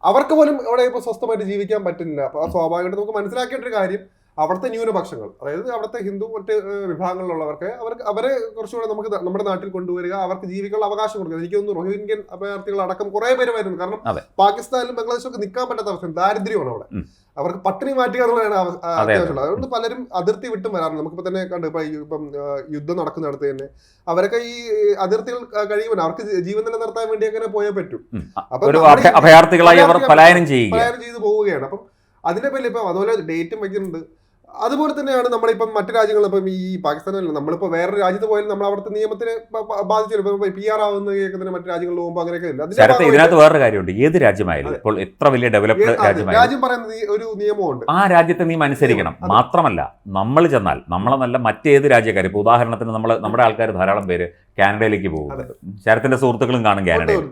അവർക്ക് പോലും അവിടെ ഇപ്പൊ സ്വസ്ഥമായിട്ട് ജീവിക്കാൻ പറ്റുന്നില്ല ആ സ്വാഭാവികമായിട്ട് നമുക്ക് മനസ്സിലാക്കേണ്ട ഒരു കാര്യം അവിടുത്തെ ന്യൂനപക്ഷങ്ങൾ അതായത് അവിടുത്തെ ഹിന്ദു മറ്റ് വിഭാഗങ്ങളിലുള്ളവർക്ക് അവർക്ക് അവരെ കുറച്ചുകൂടെ നമുക്ക് നമ്മുടെ നാട്ടിൽ കൊണ്ടുവരിക അവർക്ക് ജീവിക്കാനുള്ള അവകാശം കൊടുക്കുക എനിക്ക് തോന്നുന്നു റോഹിംഗ്യൻ അഭയാർത്ഥികൾ അടക്കം കുറെ പേര് വരുന്നു കാരണം പാകിസ്ഥാനിലും ബംഗ്ലാദേശും ഒക്കെ നിൽക്കാൻ പറ്റാത്ത അവസ്ഥ ദാരിദ്ര്യമാണ് അവിടെ അവർക്ക് പട്ടിണി മാറ്റുക എന്നുള്ളതാണ് അത്യാവശ്യമുള്ളത് അതുകൊണ്ട് പലരും അതിർത്തി വിട്ടും വരാറുണ്ട് നമുക്കിപ്പോൾ തന്നെ കണ്ട് ഇപ്പം ഇപ്പം യുദ്ധം നടക്കുന്നിടത്ത് തന്നെ അവരൊക്കെ ഈ അതിർത്തികൾ കഴിയുമ്പോൾ അവർക്ക് ജീവൻ തന്നെ നിർത്താൻ വേണ്ടി അങ്ങനെ പോയേ പറ്റും
അപ്പം അഭയാർത്ഥികളായി അവർ പലായനം
പലായനം ചെയ്ത് പോവുകയാണ് അപ്പം അതിന്റെ പേരിൽ ഇപ്പം അതുപോലെ ഡേറ്റും വയ്ക്കുന്നുണ്ട് അതുപോലെ തന്നെയാണ് നമ്മളിപ്പം മറ്റു രാജ്യങ്ങളിൽ ഇപ്പം ഈ പാകിസ്ഥാനിൽ നമ്മളിപ്പോൾ വേറെ രാജ്യത്ത് പോയാലും നമ്മൾ അവിടുത്തെ നിയമത്തിന് ബാധിച്ചില്ല പി ആർ ആവുന്ന കേൾക്കുന്ന മറ്റു രാജ്യങ്ങളിൽ പോകുമ്പോൾ അങ്ങനെയൊക്കെ
ഇല്ല ഇതിനകത്ത് വേറൊരു കാര്യമുണ്ട് ഏത് രാജ്യമായാലും ഇപ്പോൾ എത്ര വലിയ ഡെവലപ്ഡ്
രാജ്യമായി രാജ്യം പറയുന്ന ഒരു നിയമമുണ്ട് ആ
രാജ്യത്തെ നിയമം അനുസരിക്കണം മാത്രമല്ല നമ്മൾ ചെന്നാൽ നമ്മളെന്നല്ല മറ്റേത് രാജ്യക്കാർ ഇപ്പോൾ ഉദാഹരണത്തിന് നമ്മൾ നമ്മുടെ ആൾക്കാർ ധാരാളം പേര് കാനഡയിലേക്ക് പോകുന്നത് ശരത്തിന്റെ സുഹൃത്തുക്കളും കാണും കാനഡയിൽ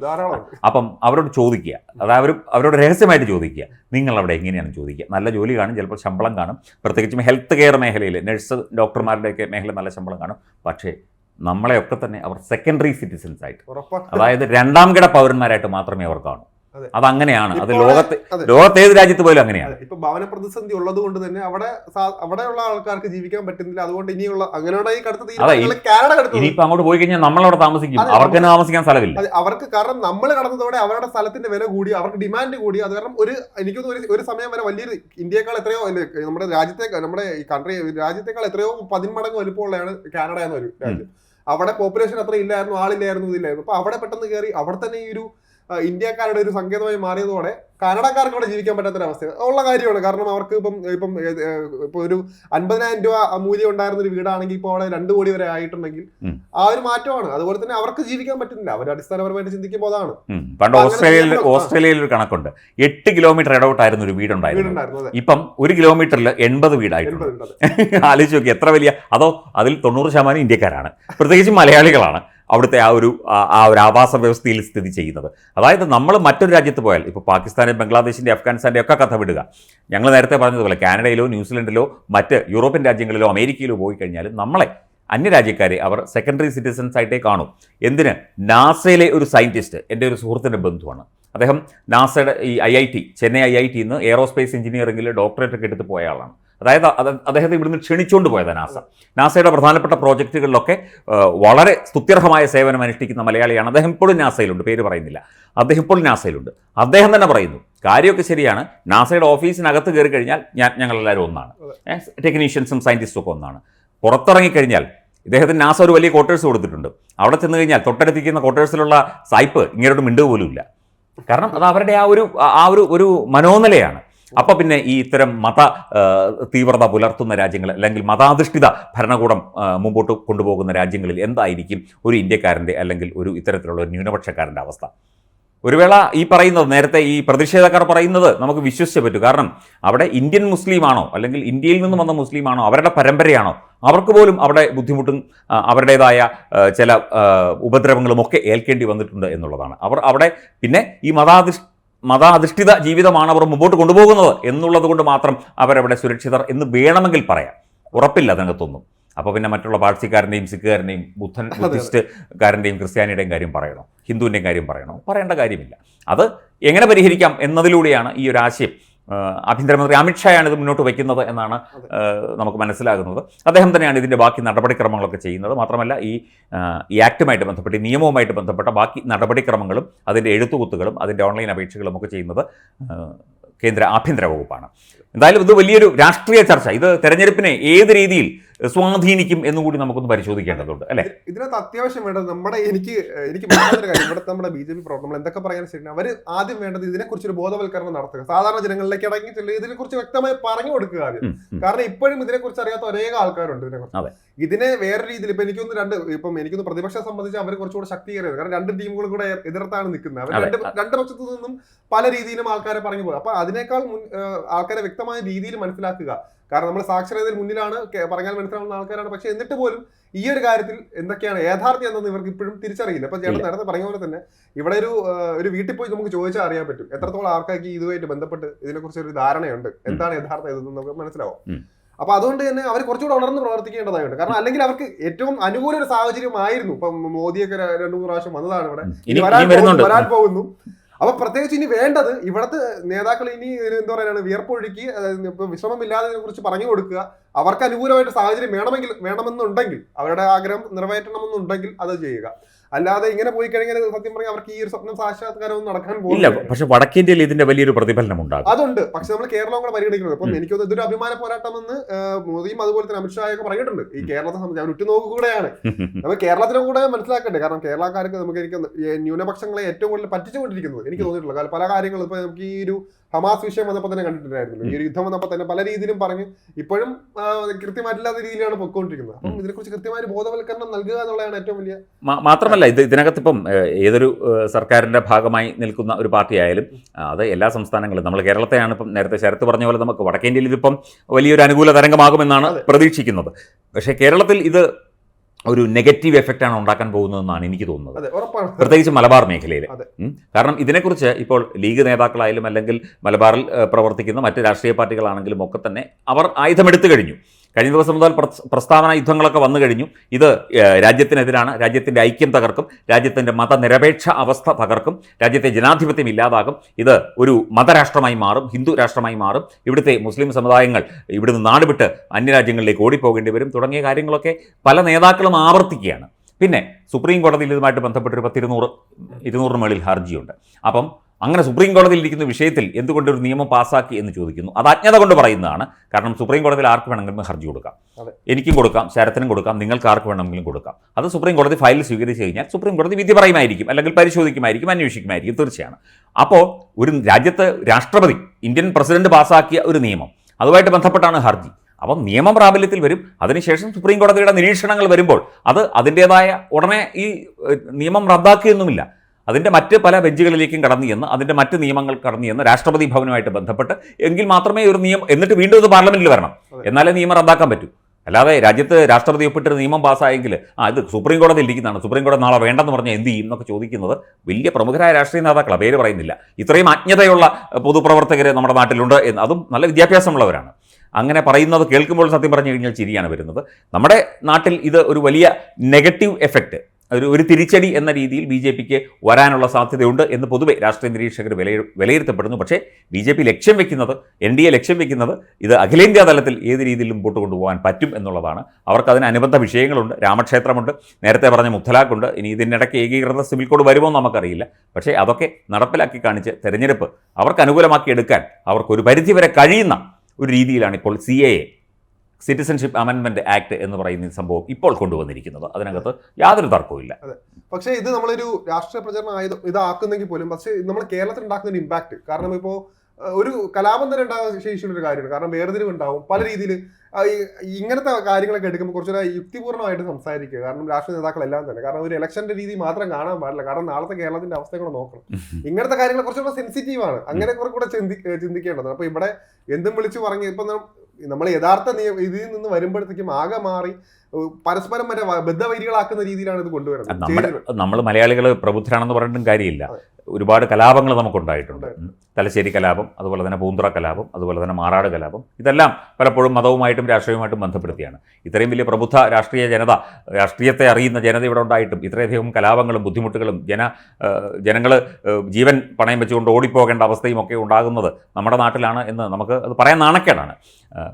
അപ്പം അവരോട് ചോദിക്കുക അത് അവർ അവരോട് രഹസ്യമായിട്ട് ചോദിക്കുക നിങ്ങൾ അവിടെ എങ്ങനെയാണ് ചോദിക്കുക നല്ല ജോലി കാണും ചിലപ്പോൾ ശമ്പളം കാണും പ്രത്യേകിച്ചും ഹെൽത്ത് കെയർ മേഖലയിൽ നഴ്സ് ഡോക്ടർമാരുടെയൊക്കെ മേഖല നല്ല ശമ്പളം കാണും പക്ഷേ നമ്മളെയൊക്കെ തന്നെ അവർ സെക്കൻഡറി സിറ്റിസൻസ് ആയിട്ട് അതായത് രണ്ടാം കിട പൗരന്മാരായിട്ട് മാത്രമേ അവർ കാണൂ അത് അങ്ങനെയാണ് അത് ലോകത്തെ ലോകത്തെ ഏത് രാജ്യത്ത് പോലും അങ്ങനെയാണ്
ഇപ്പൊ ഭവന പ്രതിസന്ധി ഉള്ളത് കൊണ്ട് തന്നെ അവിടെ അവിടെയുള്ള ആൾക്കാർക്ക് ജീവിക്കാൻ പറ്റുന്നില്ല അതുകൊണ്ട് ഇനിയുള്ള അങ്ങനെയുള്ള ഈ കടത്ത്
ഇനിയിപ്പോ അങ്ങോട്ട് പോയി കഴിഞ്ഞാൽ നമ്മളവിടെ താമസിക്കും അവർക്ക് തന്നെ താമസിക്കാൻ സ്ഥലമില്ല
അവർക്ക് കാരണം നമ്മൾ കടന്നതോടെ അവരുടെ സ്ഥലത്തിന്റെ വില കൂടി അവർക്ക് ഡിമാൻഡ് കൂടി അത് കാരണം ഒരു എനിക്ക് ഒരു സമയം വരെ വലിയൊരു ഇന്ത്യയേക്കാൾ എത്രയോ നമ്മുടെ രാജ്യത്തെ നമ്മുടെ ഈ കൺട്രി രാജ്യത്തെക്കാൾ എത്രയോ പതിന്മടങ്ങ് വലുപ്പമുള്ളതാണ് കാനഡ എന്നൊരു രാജ്യം അവിടെ പോപ്പുലേഷൻ അത്ര ഇല്ലായിരുന്നു ആളില്ലായിരുന്നു ഇതില്ലായിരുന്നു അപ്പൊ അവിടെ പെട്ടെന്ന് കയറി അവിടെ തന്നെ ഈ ഒരു ഇന്ത്യക്കാരുടെ ഒരു സങ്കേതമായി മാറിയതോടെ കന്നഡക്കാർക്ക് അവിടെ ജീവിക്കാൻ പറ്റാത്തൊരവസ്ഥ ഉള്ള കാര്യമാണ് കാരണം അവർക്ക് ഇപ്പം ഇപ്പം ഇപ്പൊ ഒരു അൻപതിനായിരം രൂപ മൂല്യം ഉണ്ടായിരുന്നൊരു ഒരു വീടാണെങ്കിൽ ഇപ്പോൾ അവിടെ രണ്ടു കോടി വരെ ആയിട്ടുണ്ടെങ്കിൽ ആ ഒരു മാറ്റമാണ് അതുപോലെ തന്നെ അവർക്ക് ജീവിക്കാൻ പറ്റുന്നില്ല അവർ അടിസ്ഥാനപരമായിട്ട് ചിന്തിക്കുമ്പോൾ അതാണ് പണ്ട്
ഓസ്ട്രേലിയയിൽ ഓസ്ട്രേലിയയിൽ ഒരു കണക്കുണ്ട് എട്ട് കിലോമീറ്റർ ഇടവിട്ടായിരുന്നു ഒരു വീടുണ്ടായിരുന്നു ഇപ്പം ഒരു കിലോമീറ്ററിൽ എൺപത് വീടായിട്ടുണ്ട് <laughs> ആലോചിച്ച് നോക്കി എത്ര വലിയ അതോ അതിൽ തൊണ്ണൂറ് ശതമാനം ഇന്ത്യക്കാരാണ് പ്രത്യേകിച്ച് മലയാളികളാണ് അവിടുത്തെ ആ ഒരു ആ ഒരു ആവാസ വ്യവസ്ഥയിൽ സ്ഥിതി ചെയ്യുന്നത് അതായത് നമ്മൾ മറ്റൊരു രാജ്യത്ത് പോയാൽ ഇപ്പോൾ പാകിസ്ഥാനും ബംഗ്ലാദേശിൻ്റെ അഫ്ഗാനിസ്ഥാൻ്റെ ഒക്കെ കഥ വിടുക ഞങ്ങൾ നേരത്തെ പറഞ്ഞതുപോലെ കാനഡയിലോ ന്യൂസിലൻഡിലോ മറ്റ് യൂറോപ്യൻ രാജ്യങ്ങളിലോ അമേരിക്കയിലോ പോയി കഴിഞ്ഞാൽ നമ്മളെ അന്യരാജ്യക്കാരെ അവർ സെക്കൻഡറി സിറ്റിസൻസ് ആയിട്ടേ കാണൂ എന്തിന് നാസയിലെ ഒരു സയൻറ്റിസ്റ്റ് എൻ്റെ ഒരു സുഹൃത്തിൻ്റെ ബന്ധുവാണ് അദ്ദേഹം നാസയുടെ ഈ I I T Chennai I I ടിയിൽ നിന്ന് എയറോസ്പേസ് എഞ്ചിനീയറിംഗിൽ ഡോക്ടറേറ്റ് ഒക്കെ എടുത്ത് പോയ ആളാണ് അതായത് അദ്ദേഹത്തെ ഇവിടുന്ന് ക്ഷണിച്ചുകൊണ്ട് പോയത് നാസ നാസയുടെ പ്രധാനപ്പെട്ട പ്രോജക്റ്റുകളിലൊക്കെ വളരെ സ്തുത്യർഹമായ സേവനം അനുഷ്ഠിക്കുന്ന മലയാളിയാണ് അദ്ദേഹം ഇപ്പോഴും നാസയിലുണ്ട് പേര് പറയുന്നില്ല അദ്ദേഹം ഇപ്പോൾ നാസയിലുണ്ട് അദ്ദേഹം തന്നെ പറയുന്നു കാര്യമൊക്കെ ശരിയാണ് നാസയുടെ ഓഫീസിനകത്ത് കയറി കഴിഞ്ഞാൽ ഞാൻ ഞങ്ങളെല്ലാവരും ഒന്നാണ് ടെക്നീഷ്യൻസും സയൻറ്റിസ്റ്റും ഒക്കെ ഒന്നാണ് പുറത്തിറങ്ങിക്കഴിഞ്ഞാൽ ഇദ്ദേഹത്തിന് നാസ ഒരു വലിയ ക്വാർട്ടേഴ്സ് കൊടുത്തിട്ടുണ്ട് അവിടെ ചെന്ന് കഴിഞ്ഞാൽ തൊട്ടടുത്തിരിക്കുന്ന ക്വാർട്ടേഴ്സിലുള്ള സായിപ്പ് ഇങ്ങനോട്ട് മിണ്ടുക പോലുമില്ല കാരണം അത് അവരുടെ ആ ഒരു ആ ഒരു ഒരു മനോനിലയാണ് അപ്പോൾ പിന്നെ ഈ ഇത്തരം മത തീവ്രത പുലർത്തുന്ന രാജ്യങ്ങൾ അല്ലെങ്കിൽ മതാധിഷ്ഠിത ഭരണകൂടം മുമ്പോട്ട് കൊണ്ടുപോകുന്ന രാജ്യങ്ങളിൽ എന്തായിരിക്കും ഒരു ഇന്ത്യക്കാരൻ്റെ അല്ലെങ്കിൽ ഒരു ഇത്തരത്തിലുള്ള ഒരു ന്യൂനപക്ഷക്കാരൻ്റെ അവസ്ഥ ഒരു വേള ഈ പറയുന്നത് നേരത്തെ ഈ പ്രതിഷേധക്കാർ പറയുന്നത് നമുക്ക് വിശ്വസിച്ചേ പറ്റൂ കാരണം അവിടെ ഇന്ത്യൻ മുസ്ലിമാണോ അല്ലെങ്കിൽ ഇന്ത്യയിൽ നിന്നും വന്ന മുസ്ലിമാണോ അവരുടെ പരമ്പരയാണോ അവർക്ക് പോലും അവിടെ ബുദ്ധിമുട്ടും അവരുടേതായ ചില ഉപദ്രവങ്ങളും ഒക്കെ ഏൽക്കേണ്ടി വന്നിട്ടുണ്ട് എന്നുള്ളതാണ് അവർ അവിടെ പിന്നെ ഈ മതാധിഷ്ഠ മതാധിഷ്ഠിത ജീവിതമാണ് അവർ മുമ്പോട്ട് കൊണ്ടുപോകുന്നത് എന്നുള്ളത് കൊണ്ട് മാത്രം അവരവിടെ സുരക്ഷിതർ എന്ന് വേണമെങ്കിൽ പറയാം ഉറപ്പില്ല അതിനകത്തൊന്നും അപ്പോൾ പിന്നെ മറ്റുള്ള പാഴ്സിക്കാരൻ്റെയും സിഖുകാരൻ്റെയും ബുദ്ധൻ ബുദ്ധിസ്റ്റ്കാരൻ്റെയും ക്രിസ്ത്യാനിയുടെയും കാര്യം പറയണോ ഹിന്ദുവിൻ്റെയും കാര്യം പറയണോ പറയേണ്ട കാര്യമില്ല അത് എങ്ങനെ പരിഹരിക്കാം എന്നതിലൂടെയാണ് ഈ ഒരു ആശയം ആഭ്യന്തരമന്ത്രി അമിത്ഷായാണ് ഇത് മുന്നോട്ട് വയ്ക്കുന്നത് എന്നാണ് നമുക്ക് മനസ്സിലാകുന്നത് അദ്ദേഹം തന്നെയാണ് ഇതിൻ്റെ ബാക്കി നടപടിക്രമങ്ങളൊക്കെ ചെയ്യുന്നത് മാത്രമല്ല ഈ ഈ ആക്ടുമായിട്ട് ബന്ധപ്പെട്ട് നിയമവുമായിട്ട് ബന്ധപ്പെട്ട ബാക്കി നടപടിക്രമങ്ങളും അതിൻ്റെ എഴുത്തുകുത്തുകളും അതിൻ്റെ ഓൺലൈൻ അപേക്ഷകളും ഒക്കെ ചെയ്യുന്നത് കേന്ദ്ര ആഭ്യന്തര വകുപ്പാണ് എന്തായാലും ഇത് വലിയൊരു രാഷ്ട്രീയ ചർച്ച ഇത് തെരഞ്ഞെടുപ്പിനെ ഏത് രീതിയിൽ സ്വാധീനിക്കും എന്നുകൂടി നമുക്കൊന്ന് പരിശോധിക്കേണ്ടതുണ്ട് അല്ലെ ഇതിനകത്ത്
അത്യാവശ്യം വേണ്ടത് നമ്മുടെ എനിക്ക് എനിക്ക് കാര്യം ഇവിടുത്തെ നമ്മുടെ ബി ജെ പി പ്രവർത്തനങ്ങൾ എന്തൊക്കെ പറയാൻ ശരി അവർ ആദ്യം വേണ്ടത് ഒരു ബോധവൽക്കരണം നടത്തുക സാധാരണ ജനങ്ങളിലേക്ക് ഇടങ്ങി ചെല്ലുക ഇതിനെക്കുറിച്ച് വ്യക്തമായി പറഞ്ഞു കൊടുക്കുക ആദ്യം കാരണം ഇപ്പോഴും ഇതിനെക്കുറിച്ച് അറിയാത്ത അനേക ആൾക്കാരുണ്ട് ഇതിനെക്കുറിച്ച് ഇതിനെ വേറെ രീതിയിൽ ഇപ്പൊ എനിക്കൊന്ന് രണ്ട് ഇപ്പം എനിക്കൊന്ന് പ്രതിപക്ഷം സംബന്ധിച്ച് അവർ കുറച്ചുകൂടെ ശക്തീകരിക്കുന്നത് കാരണം രണ്ട് ടീമുകളും കൂടെ എതിർത്താണ് നിൽക്കുന്നത് അവർ രണ്ട് രണ്ട് പക്ഷത്തു നിന്നും പല രീതിയിലും ആൾക്കാരെ പറഞ്ഞു പോകും അപ്പൊ അതിനേക്കാൾ മുൻ ആൾക്കാരെ വ്യക്തം വ്യക്തമായ രീതിയിൽ മനസ്സിലാക്കുക കാരണം നമ്മൾ സാക്ഷരതയിൽ മുന്നിലാണ് പറഞ്ഞാൽ മനസ്സിലാവുന്ന ആൾക്കാരാണ് പക്ഷെ എന്നിട്ട് പോലും ഈ ഒരു കാര്യത്തിൽ എന്തൊക്കെയാണ് യാഥാർത്ഥ്യം എന്തെന്ന് ഇവർക്ക് ഇപ്പോഴും തിരിച്ചറിയില്ല അപ്പൊ ചേട്ടൻ നേരത്തെ പറഞ്ഞ പോലെ തന്നെ ഇവിടെ ഒരു ഒരു വീട്ടിൽ പോയി നമുക്ക് ചോദിച്ചാൽ അറിയാൻ പറ്റും എത്രത്തോളം ആൾക്കാർക്ക് ഇതുമായിട്ട് ബന്ധപ്പെട്ട് ഇതിനെക്കുറിച്ച് ഒരു ധാരണയുണ്ട് എന്താണ് യഥാർത്ഥം ഇതെന്ന് നമുക്ക് മനസ്സിലാവും അപ്പൊ അതുകൊണ്ട് തന്നെ അവർ കുറച്ചുകൂടെ ഉണർന്ന് പ്രവർത്തിക്കേണ്ടതായുണ്ട് കാരണം അല്ലെങ്കിൽ അവർക്ക് ഏറ്റവും അനുകൂല ഒരു സാഹചര്യമായിരുന്നു ഇപ്പൊ മോദിയൊക്കെ രണ്ടു മൂന്ന് പ്രാവശ്യം വന്നതാണ് ഇവിടെ വരാൻ പോകുന്നു അപ്പൊ പ്രത്യേകിച്ച് ഇനി വേണ്ടത് ഇവിടുത്തെ നേതാക്കൾ ഇനി എന്താ പറയുക വിയർപ്പൊഴുക്കി വിശ്രമമില്ലാതെ കുറിച്ച് പറഞ്ഞു കൊടുക്കുക അവർക്ക് അനുകൂലമായിട്ട് സാഹചര്യം വേണമെങ്കിൽ വേണമെന്നുണ്ടെങ്കിൽ അവരുടെ ആഗ്രഹം നിറവേറ്റണമെന്നുണ്ടെങ്കിൽ അത് ചെയ്യുക അല്ലാതെ ഇങ്ങനെ പോയി കഴിഞ്ഞാൽ സത്യം പറഞ്ഞാൽ അവർക്ക് ഈ ഒരു സ്വപ്നം സാക്ഷാത്കാരമൊന്നും നടക്കാൻ ഇല്ല
പക്ഷെ വടക്കേന്ത്യയിൽ ഇതിന്റെ വലിയൊരു പ്രതിഫലനം ഉണ്ടാകും അതുണ്ട് പക്ഷെ നമ്മൾ കേരളം കൂടെ പരിഗണിക്കുന്നത് അപ്പൊ എനിക്ക് ഇതൊരു അഭിമാന പോരാട്ടമെന്ന് എന്ന് മോദിയും അതുപോലെ തന്നെ അമിത്ഷായൊക്കെ പറഞ്ഞിട്ടുണ്ട് ഈ കേരളത്തെ സംബന്ധിച്ച് ഞാൻ ഉറ്റുനോക്കുകയാണ് കൂടെയാണ് നമ്മൾ കേരളത്തിനെ കൂടെ മനസ്സിലാക്കണ്ടേ കാരണം കേരളക്കാർക്ക് നമുക്ക് എനിക്ക് ന്യൂനപക്ഷങ്ങളെ ഏറ്റവും കൂടുതൽ പറ്റിച്ചുകൊണ്ടിരിക്കുന്നത് എനിക്ക് തോന്നിയിട്ടുള്ളത് കാരണം പല കാര്യങ്ങളും ഇപ്പൊ നമുക്ക് ഈ ഒരു ഹമാസ് വിഷയം വന്നപ്പോൾ തന്നെ കണ്ടിട്ടുണ്ടായിരുന്നു ഈ ഒരു യുദ്ധം വന്നപ്പോൾ തന്നെ പല രീതിയിലും പറഞ്ഞ് ഇപ്പോഴും കൃത്യമായിട്ടില്ലാത്ത രീതിയിലാണ് പൊയ്ക്കൊണ്ടിരിക്കുന്നത് അപ്പം ഇതിനെക്കുറിച്ച് കൃത്യമായ ബോധവൽക്കരണം നൽകുക എന്നുള്ളതാണ് ഏറ്റവും വലിയ മാത്രമല്ല ഇത് ഇതിനകത്ത് ഇപ്പം ഏതൊരു സർക്കാരിൻ്റെ ഭാഗമായി നിൽക്കുന്ന ഒരു പാർട്ടി ആയാലും അത് എല്ലാ സംസ്ഥാനങ്ങളും നമ്മൾ കേരളത്തെയാണ് ഇപ്പം നേരത്തെ ശരത്ത് പറഞ്ഞ പോലെ നമുക്ക് ഇന്ത്യയിൽ ഇതിപ്പം വലിയൊരു അനുകൂല തരംഗമാകുമെന്നാണ് പ്രതീക്ഷിക്കുന്നത് പക്ഷേ കേരളത്തിൽ ഇത് ഒരു നെഗറ്റീവ് എഫക്റ്റ് ആണ് ഉണ്ടാക്കാൻ പോകുന്നതെന്നാണ് എനിക്ക് തോന്നുന്നത് പ്രത്യേകിച്ച് മലബാർ മേഖലയിൽ കാരണം ഇതിനെക്കുറിച്ച് ഇപ്പോൾ ലീഗ് നേതാക്കളായാലും അല്ലെങ്കിൽ മലബാറിൽ പ്രവർത്തിക്കുന്ന മറ്റ് രാഷ്ട്രീയ പാർട്ടികളാണെങ്കിലും ഒക്കെ തന്നെ അവർ ആയുധമെടുത്തു കഴിഞ്ഞു കഴിഞ്ഞ ദിവസം മുതൽ പ്രസ്താവന യുദ്ധങ്ങളൊക്കെ വന്നു കഴിഞ്ഞു ഇത് രാജ്യത്തിനെതിരാണ് രാജ്യത്തിൻ്റെ ഐക്യം തകർക്കും രാജ്യത്തിൻ്റെ മതനിരപേക്ഷ അവസ്ഥ തകർക്കും രാജ്യത്തെ ജനാധിപത്യം ഇല്ലാതാകും ഇത് ഒരു മതരാഷ്ട്രമായി മാറും ഹിന്ദു രാഷ്ട്രമായി മാറും ഇവിടുത്തെ മുസ്ലിം സമുദായങ്ങൾ ഇവിടുന്ന് നാടുവിട്ട് അന്യരാജ്യങ്ങളിലേക്ക് ഓടിപ്പോകേണ്ടി വരും തുടങ്ങിയ കാര്യങ്ങളൊക്കെ പല നേതാക്കളും ആവർത്തിക്കുകയാണ് പിന്നെ സുപ്രീം കോടതിയിൽ ഇതുമായിട്ട് ബന്ധപ്പെട്ടൊരു പത്തിരുന്നൂറ് ഇരുന്നൂറിന് മേളിൽ ഹർജിയുണ്ട് അപ്പം അങ്ങനെ സുപ്രീം കോടതിയിൽ ഇരിക്കുന്ന വിഷയത്തിൽ എന്തുകൊണ്ട് ഒരു നിയമം പാസ്സാക്കി എന്ന് ചോദിക്കുന്നു അത് അജ്ഞത കൊണ്ട് പറയുന്നതാണ് കാരണം സുപ്രീം കോടതിയിൽ ആർക്ക് വേണമെങ്കിലും ഹർജി കൊടുക്കാം എനിക്കും കൊടുക്കാം ശരത്തിനും കൊടുക്കാം നിങ്ങൾക്ക് ആർക്ക് വേണമെങ്കിലും കൊടുക്കാം അത് സുപ്രീം കോടതി ഫയൽ സ്വീകരിച്ച് കഴിഞ്ഞാൽ സുപ്രീം കോടതി വിധി പറയുമായിരിക്കും അല്ലെങ്കിൽ പരിശോധിക്കുമായിരിക്കും അന്വേഷിക്കുമായിരിക്കും തീർച്ചയാണ് അപ്പോൾ ഒരു രാജ്യത്ത് രാഷ്ട്രപതി ഇന്ത്യൻ പ്രസിഡന്റ് പാസ്സാക്കിയ ഒരു നിയമം അതുമായിട്ട് ബന്ധപ്പെട്ടാണ് ഹർജി അപ്പം നിയമം പ്രാബല്യത്തിൽ വരും അതിനുശേഷം സുപ്രീം കോടതിയുടെ നിരീക്ഷണങ്ങൾ വരുമ്പോൾ അത് അതിൻ്റേതായ ഉടനെ ഈ നിയമം റദ്ദാക്കിയൊന്നുമില്ല അതിൻ്റെ മറ്റ് പല ബെഞ്ചുകളിലേക്കും കടന്നു ചെന്ന് അതിൻ്റെ മറ്റ് നിയമങ്ങൾ കടന്നു ചെന്ന് രാഷ്ട്രപതി ഭവനുമായിട്ട് ബന്ധപ്പെട്ട് എങ്കിൽ മാത്രമേ ഒരു നിയമം എന്നിട്ട് വീണ്ടും ഇത് പാർലമെൻറ്റിൽ വരണം എന്നാലേ നിയമം റദ്ദാക്കാൻ പറ്റൂ അല്ലാതെ രാജ്യത്ത് രാഷ്ട്രപതി ഒപ്പിട്ടൊരു നിയമം പാസ്സായെങ്കിൽ ആ ഇത് സുപ്രീം കോടതി ഇരിക്കുന്നതാണ് സുപ്രീം കോടതി നാളെ വേണ്ടെന്ന് പറഞ്ഞാൽ എന്ത് ചെയ്യും എന്നൊക്കെ ചോദിക്കുന്നത് വലിയ പ്രമുഖരായ രാഷ്ട്രീയ നേതാക്കളെ പേര് പറയുന്നില്ല ഇത്രയും അജ്ഞതയുള്ള പൊതുപ്രവർത്തകർ നമ്മുടെ നാട്ടിലുണ്ട് എന്ന് അതും നല്ല വിദ്യാഭ്യാസമുള്ളവരാണ് അങ്ങനെ പറയുന്നത് കേൾക്കുമ്പോൾ സത്യം പറഞ്ഞു കഴിഞ്ഞാൽ ചിരിയാണ് വരുന്നത് നമ്മുടെ നാട്ടിൽ ഇത് ഒരു വലിയ നെഗറ്റീവ് എഫക്റ്റ് ഒരു ഒരു തിരിച്ചടി എന്ന രീതിയിൽ ബി ജെ പിക്ക് വരാനുള്ള സാധ്യതയുണ്ട് എന്ന് പൊതുവെ രാഷ്ട്രീയ നിരീക്ഷകർ വില വിലയിരുത്തപ്പെടുന്നു പക്ഷേ ബി ജെ പി ലക്ഷ്യം വെക്കുന്നത് എൻ ഡി എ ലക്ഷ്യം വെക്കുന്നത് ഇത് അഖിലേന്ത്യാ തലത്തിൽ ഏത് രീതിയിലും പോട്ട് കൊണ്ടുപോകാൻ പറ്റും എന്നുള്ളതാണ് അവർക്ക് അതിന് അനുബന്ധ വിഷയങ്ങളുണ്ട് രാമക്ഷേത്രമുണ്ട് നേരത്തെ പറഞ്ഞ മുത്തലാഖുണ്ട് ഇനി ഇതിനിടയ്ക്ക് ഏകീകൃത സിവിൽ കോഡ് വരുമോ നമുക്കറിയില്ല പക്ഷേ അതൊക്കെ നടപ്പിലാക്കി കാണിച്ച് തെരഞ്ഞെടുപ്പ് അവർക്ക് അനുകൂലമാക്കി എടുക്കാൻ അവർക്കൊരു പരിധിവരെ കഴിയുന്ന ഒരു രീതിയിലാണ് ഇപ്പോൾ സി എ സിറ്റിസൺഷിപ്പ് അമെൻമെന്റ് ആക്ട് എന്ന് പറയുന്ന സംഭവം ഇപ്പോൾ കൊണ്ടുവന്നിരിക്കുന്നത് അതിനകത്ത് യാതൊരു തർക്കവുമില്ല പക്ഷേ ഇത് നമ്മളൊരു രാഷ്ട്രീയ പ്രചരണം ആയത് ഇതാക്കുന്നെങ്കിൽ പോലും പക്ഷേ നമ്മൾ കേരളത്തിൽ ഉണ്ടാക്കുന്ന ഇമ്പാക്ട് കാരണം ഇപ്പോൾ ഒരു കലാപം തന്നെ ഉണ്ടാകാൻ ശേഷിയുള്ള ഒരു കാര്യമാണ് കാരണം വേർതിരിവ് ഉണ്ടാവും പല രീതിയിൽ ഇങ്ങനത്തെ കാര്യങ്ങളൊക്കെ എടുക്കുമ്പോൾ കുറച്ചുകൂടെ യുക്തിപൂർണ്ണമായിട്ട് സംസാരിക്കുക കാരണം രാഷ്ട്രീയ നേതാക്കളെല്ലാം തന്നെ കാരണം ഒരു ഇലക്ഷന്റെ രീതി മാത്രം കാണാൻ പാടില്ല കാരണം നാളത്തെ കേരളത്തിന്റെ അവസ്ഥ കൂടെ നോക്കണം ഇങ്ങനത്തെ കാര്യങ്ങൾ കുറച്ചുകൂടെ സെൻസിറ്റീവ് ആണ് അങ്ങനെ കുറെ കൂടെ ചിന്തി ചിന്തിക്കേണ്ടത് അപ്പൊ ഇവിടെ എന്തും വിളിച്ചു പറഞ്ഞ് ഇപ്പം നമ്മൾ യഥാർത്ഥ നിയമ ഇതിൽ നിന്ന് വരുമ്പോഴത്തേക്കും ആകെ മാറി പരസ്പരം വരെ ബദ്ധവൈരികളാക്കുന്ന രീതിയിലാണ് ഇത് കൊണ്ടുവരുന്നത് നമ്മൾ മലയാളികൾ പ്രബുദ്ധരാണെന്ന് പറഞ്ഞിട്ടും കാര്യമില്ല ഒരുപാട് കലാപങ്ങൾ നമുക്കുണ്ടായിട്ടുണ്ട് തലശ്ശേരി കലാപം അതുപോലെ തന്നെ പൂന്തുറ കലാപം അതുപോലെ തന്നെ മാറാട് കലാപം ഇതെല്ലാം പലപ്പോഴും മതവുമായിട്ടും രാഷ്ട്രീയവുമായിട്ടും ബന്ധപ്പെടുത്തിയാണ് ഇത്രയും വലിയ പ്രബുദ്ധ രാഷ്ട്രീയ ജനത രാഷ്ട്രീയത്തെ അറിയുന്ന ജനത ഇവിടെ ഉണ്ടായിട്ടും ഇത്രയധികം കലാപങ്ങളും ബുദ്ധിമുട്ടുകളും ജന ജനങ്ങൾ ജീവൻ പണയം വെച്ചുകൊണ്ട് ഓടിപ്പോകേണ്ട അവസ്ഥയും ഒക്കെ ഉണ്ടാകുന്നത് നമ്മുടെ നാട്ടിലാണ് എന്ന് നമുക്ക് അത് പറയാൻ നാണക്കേടാണ്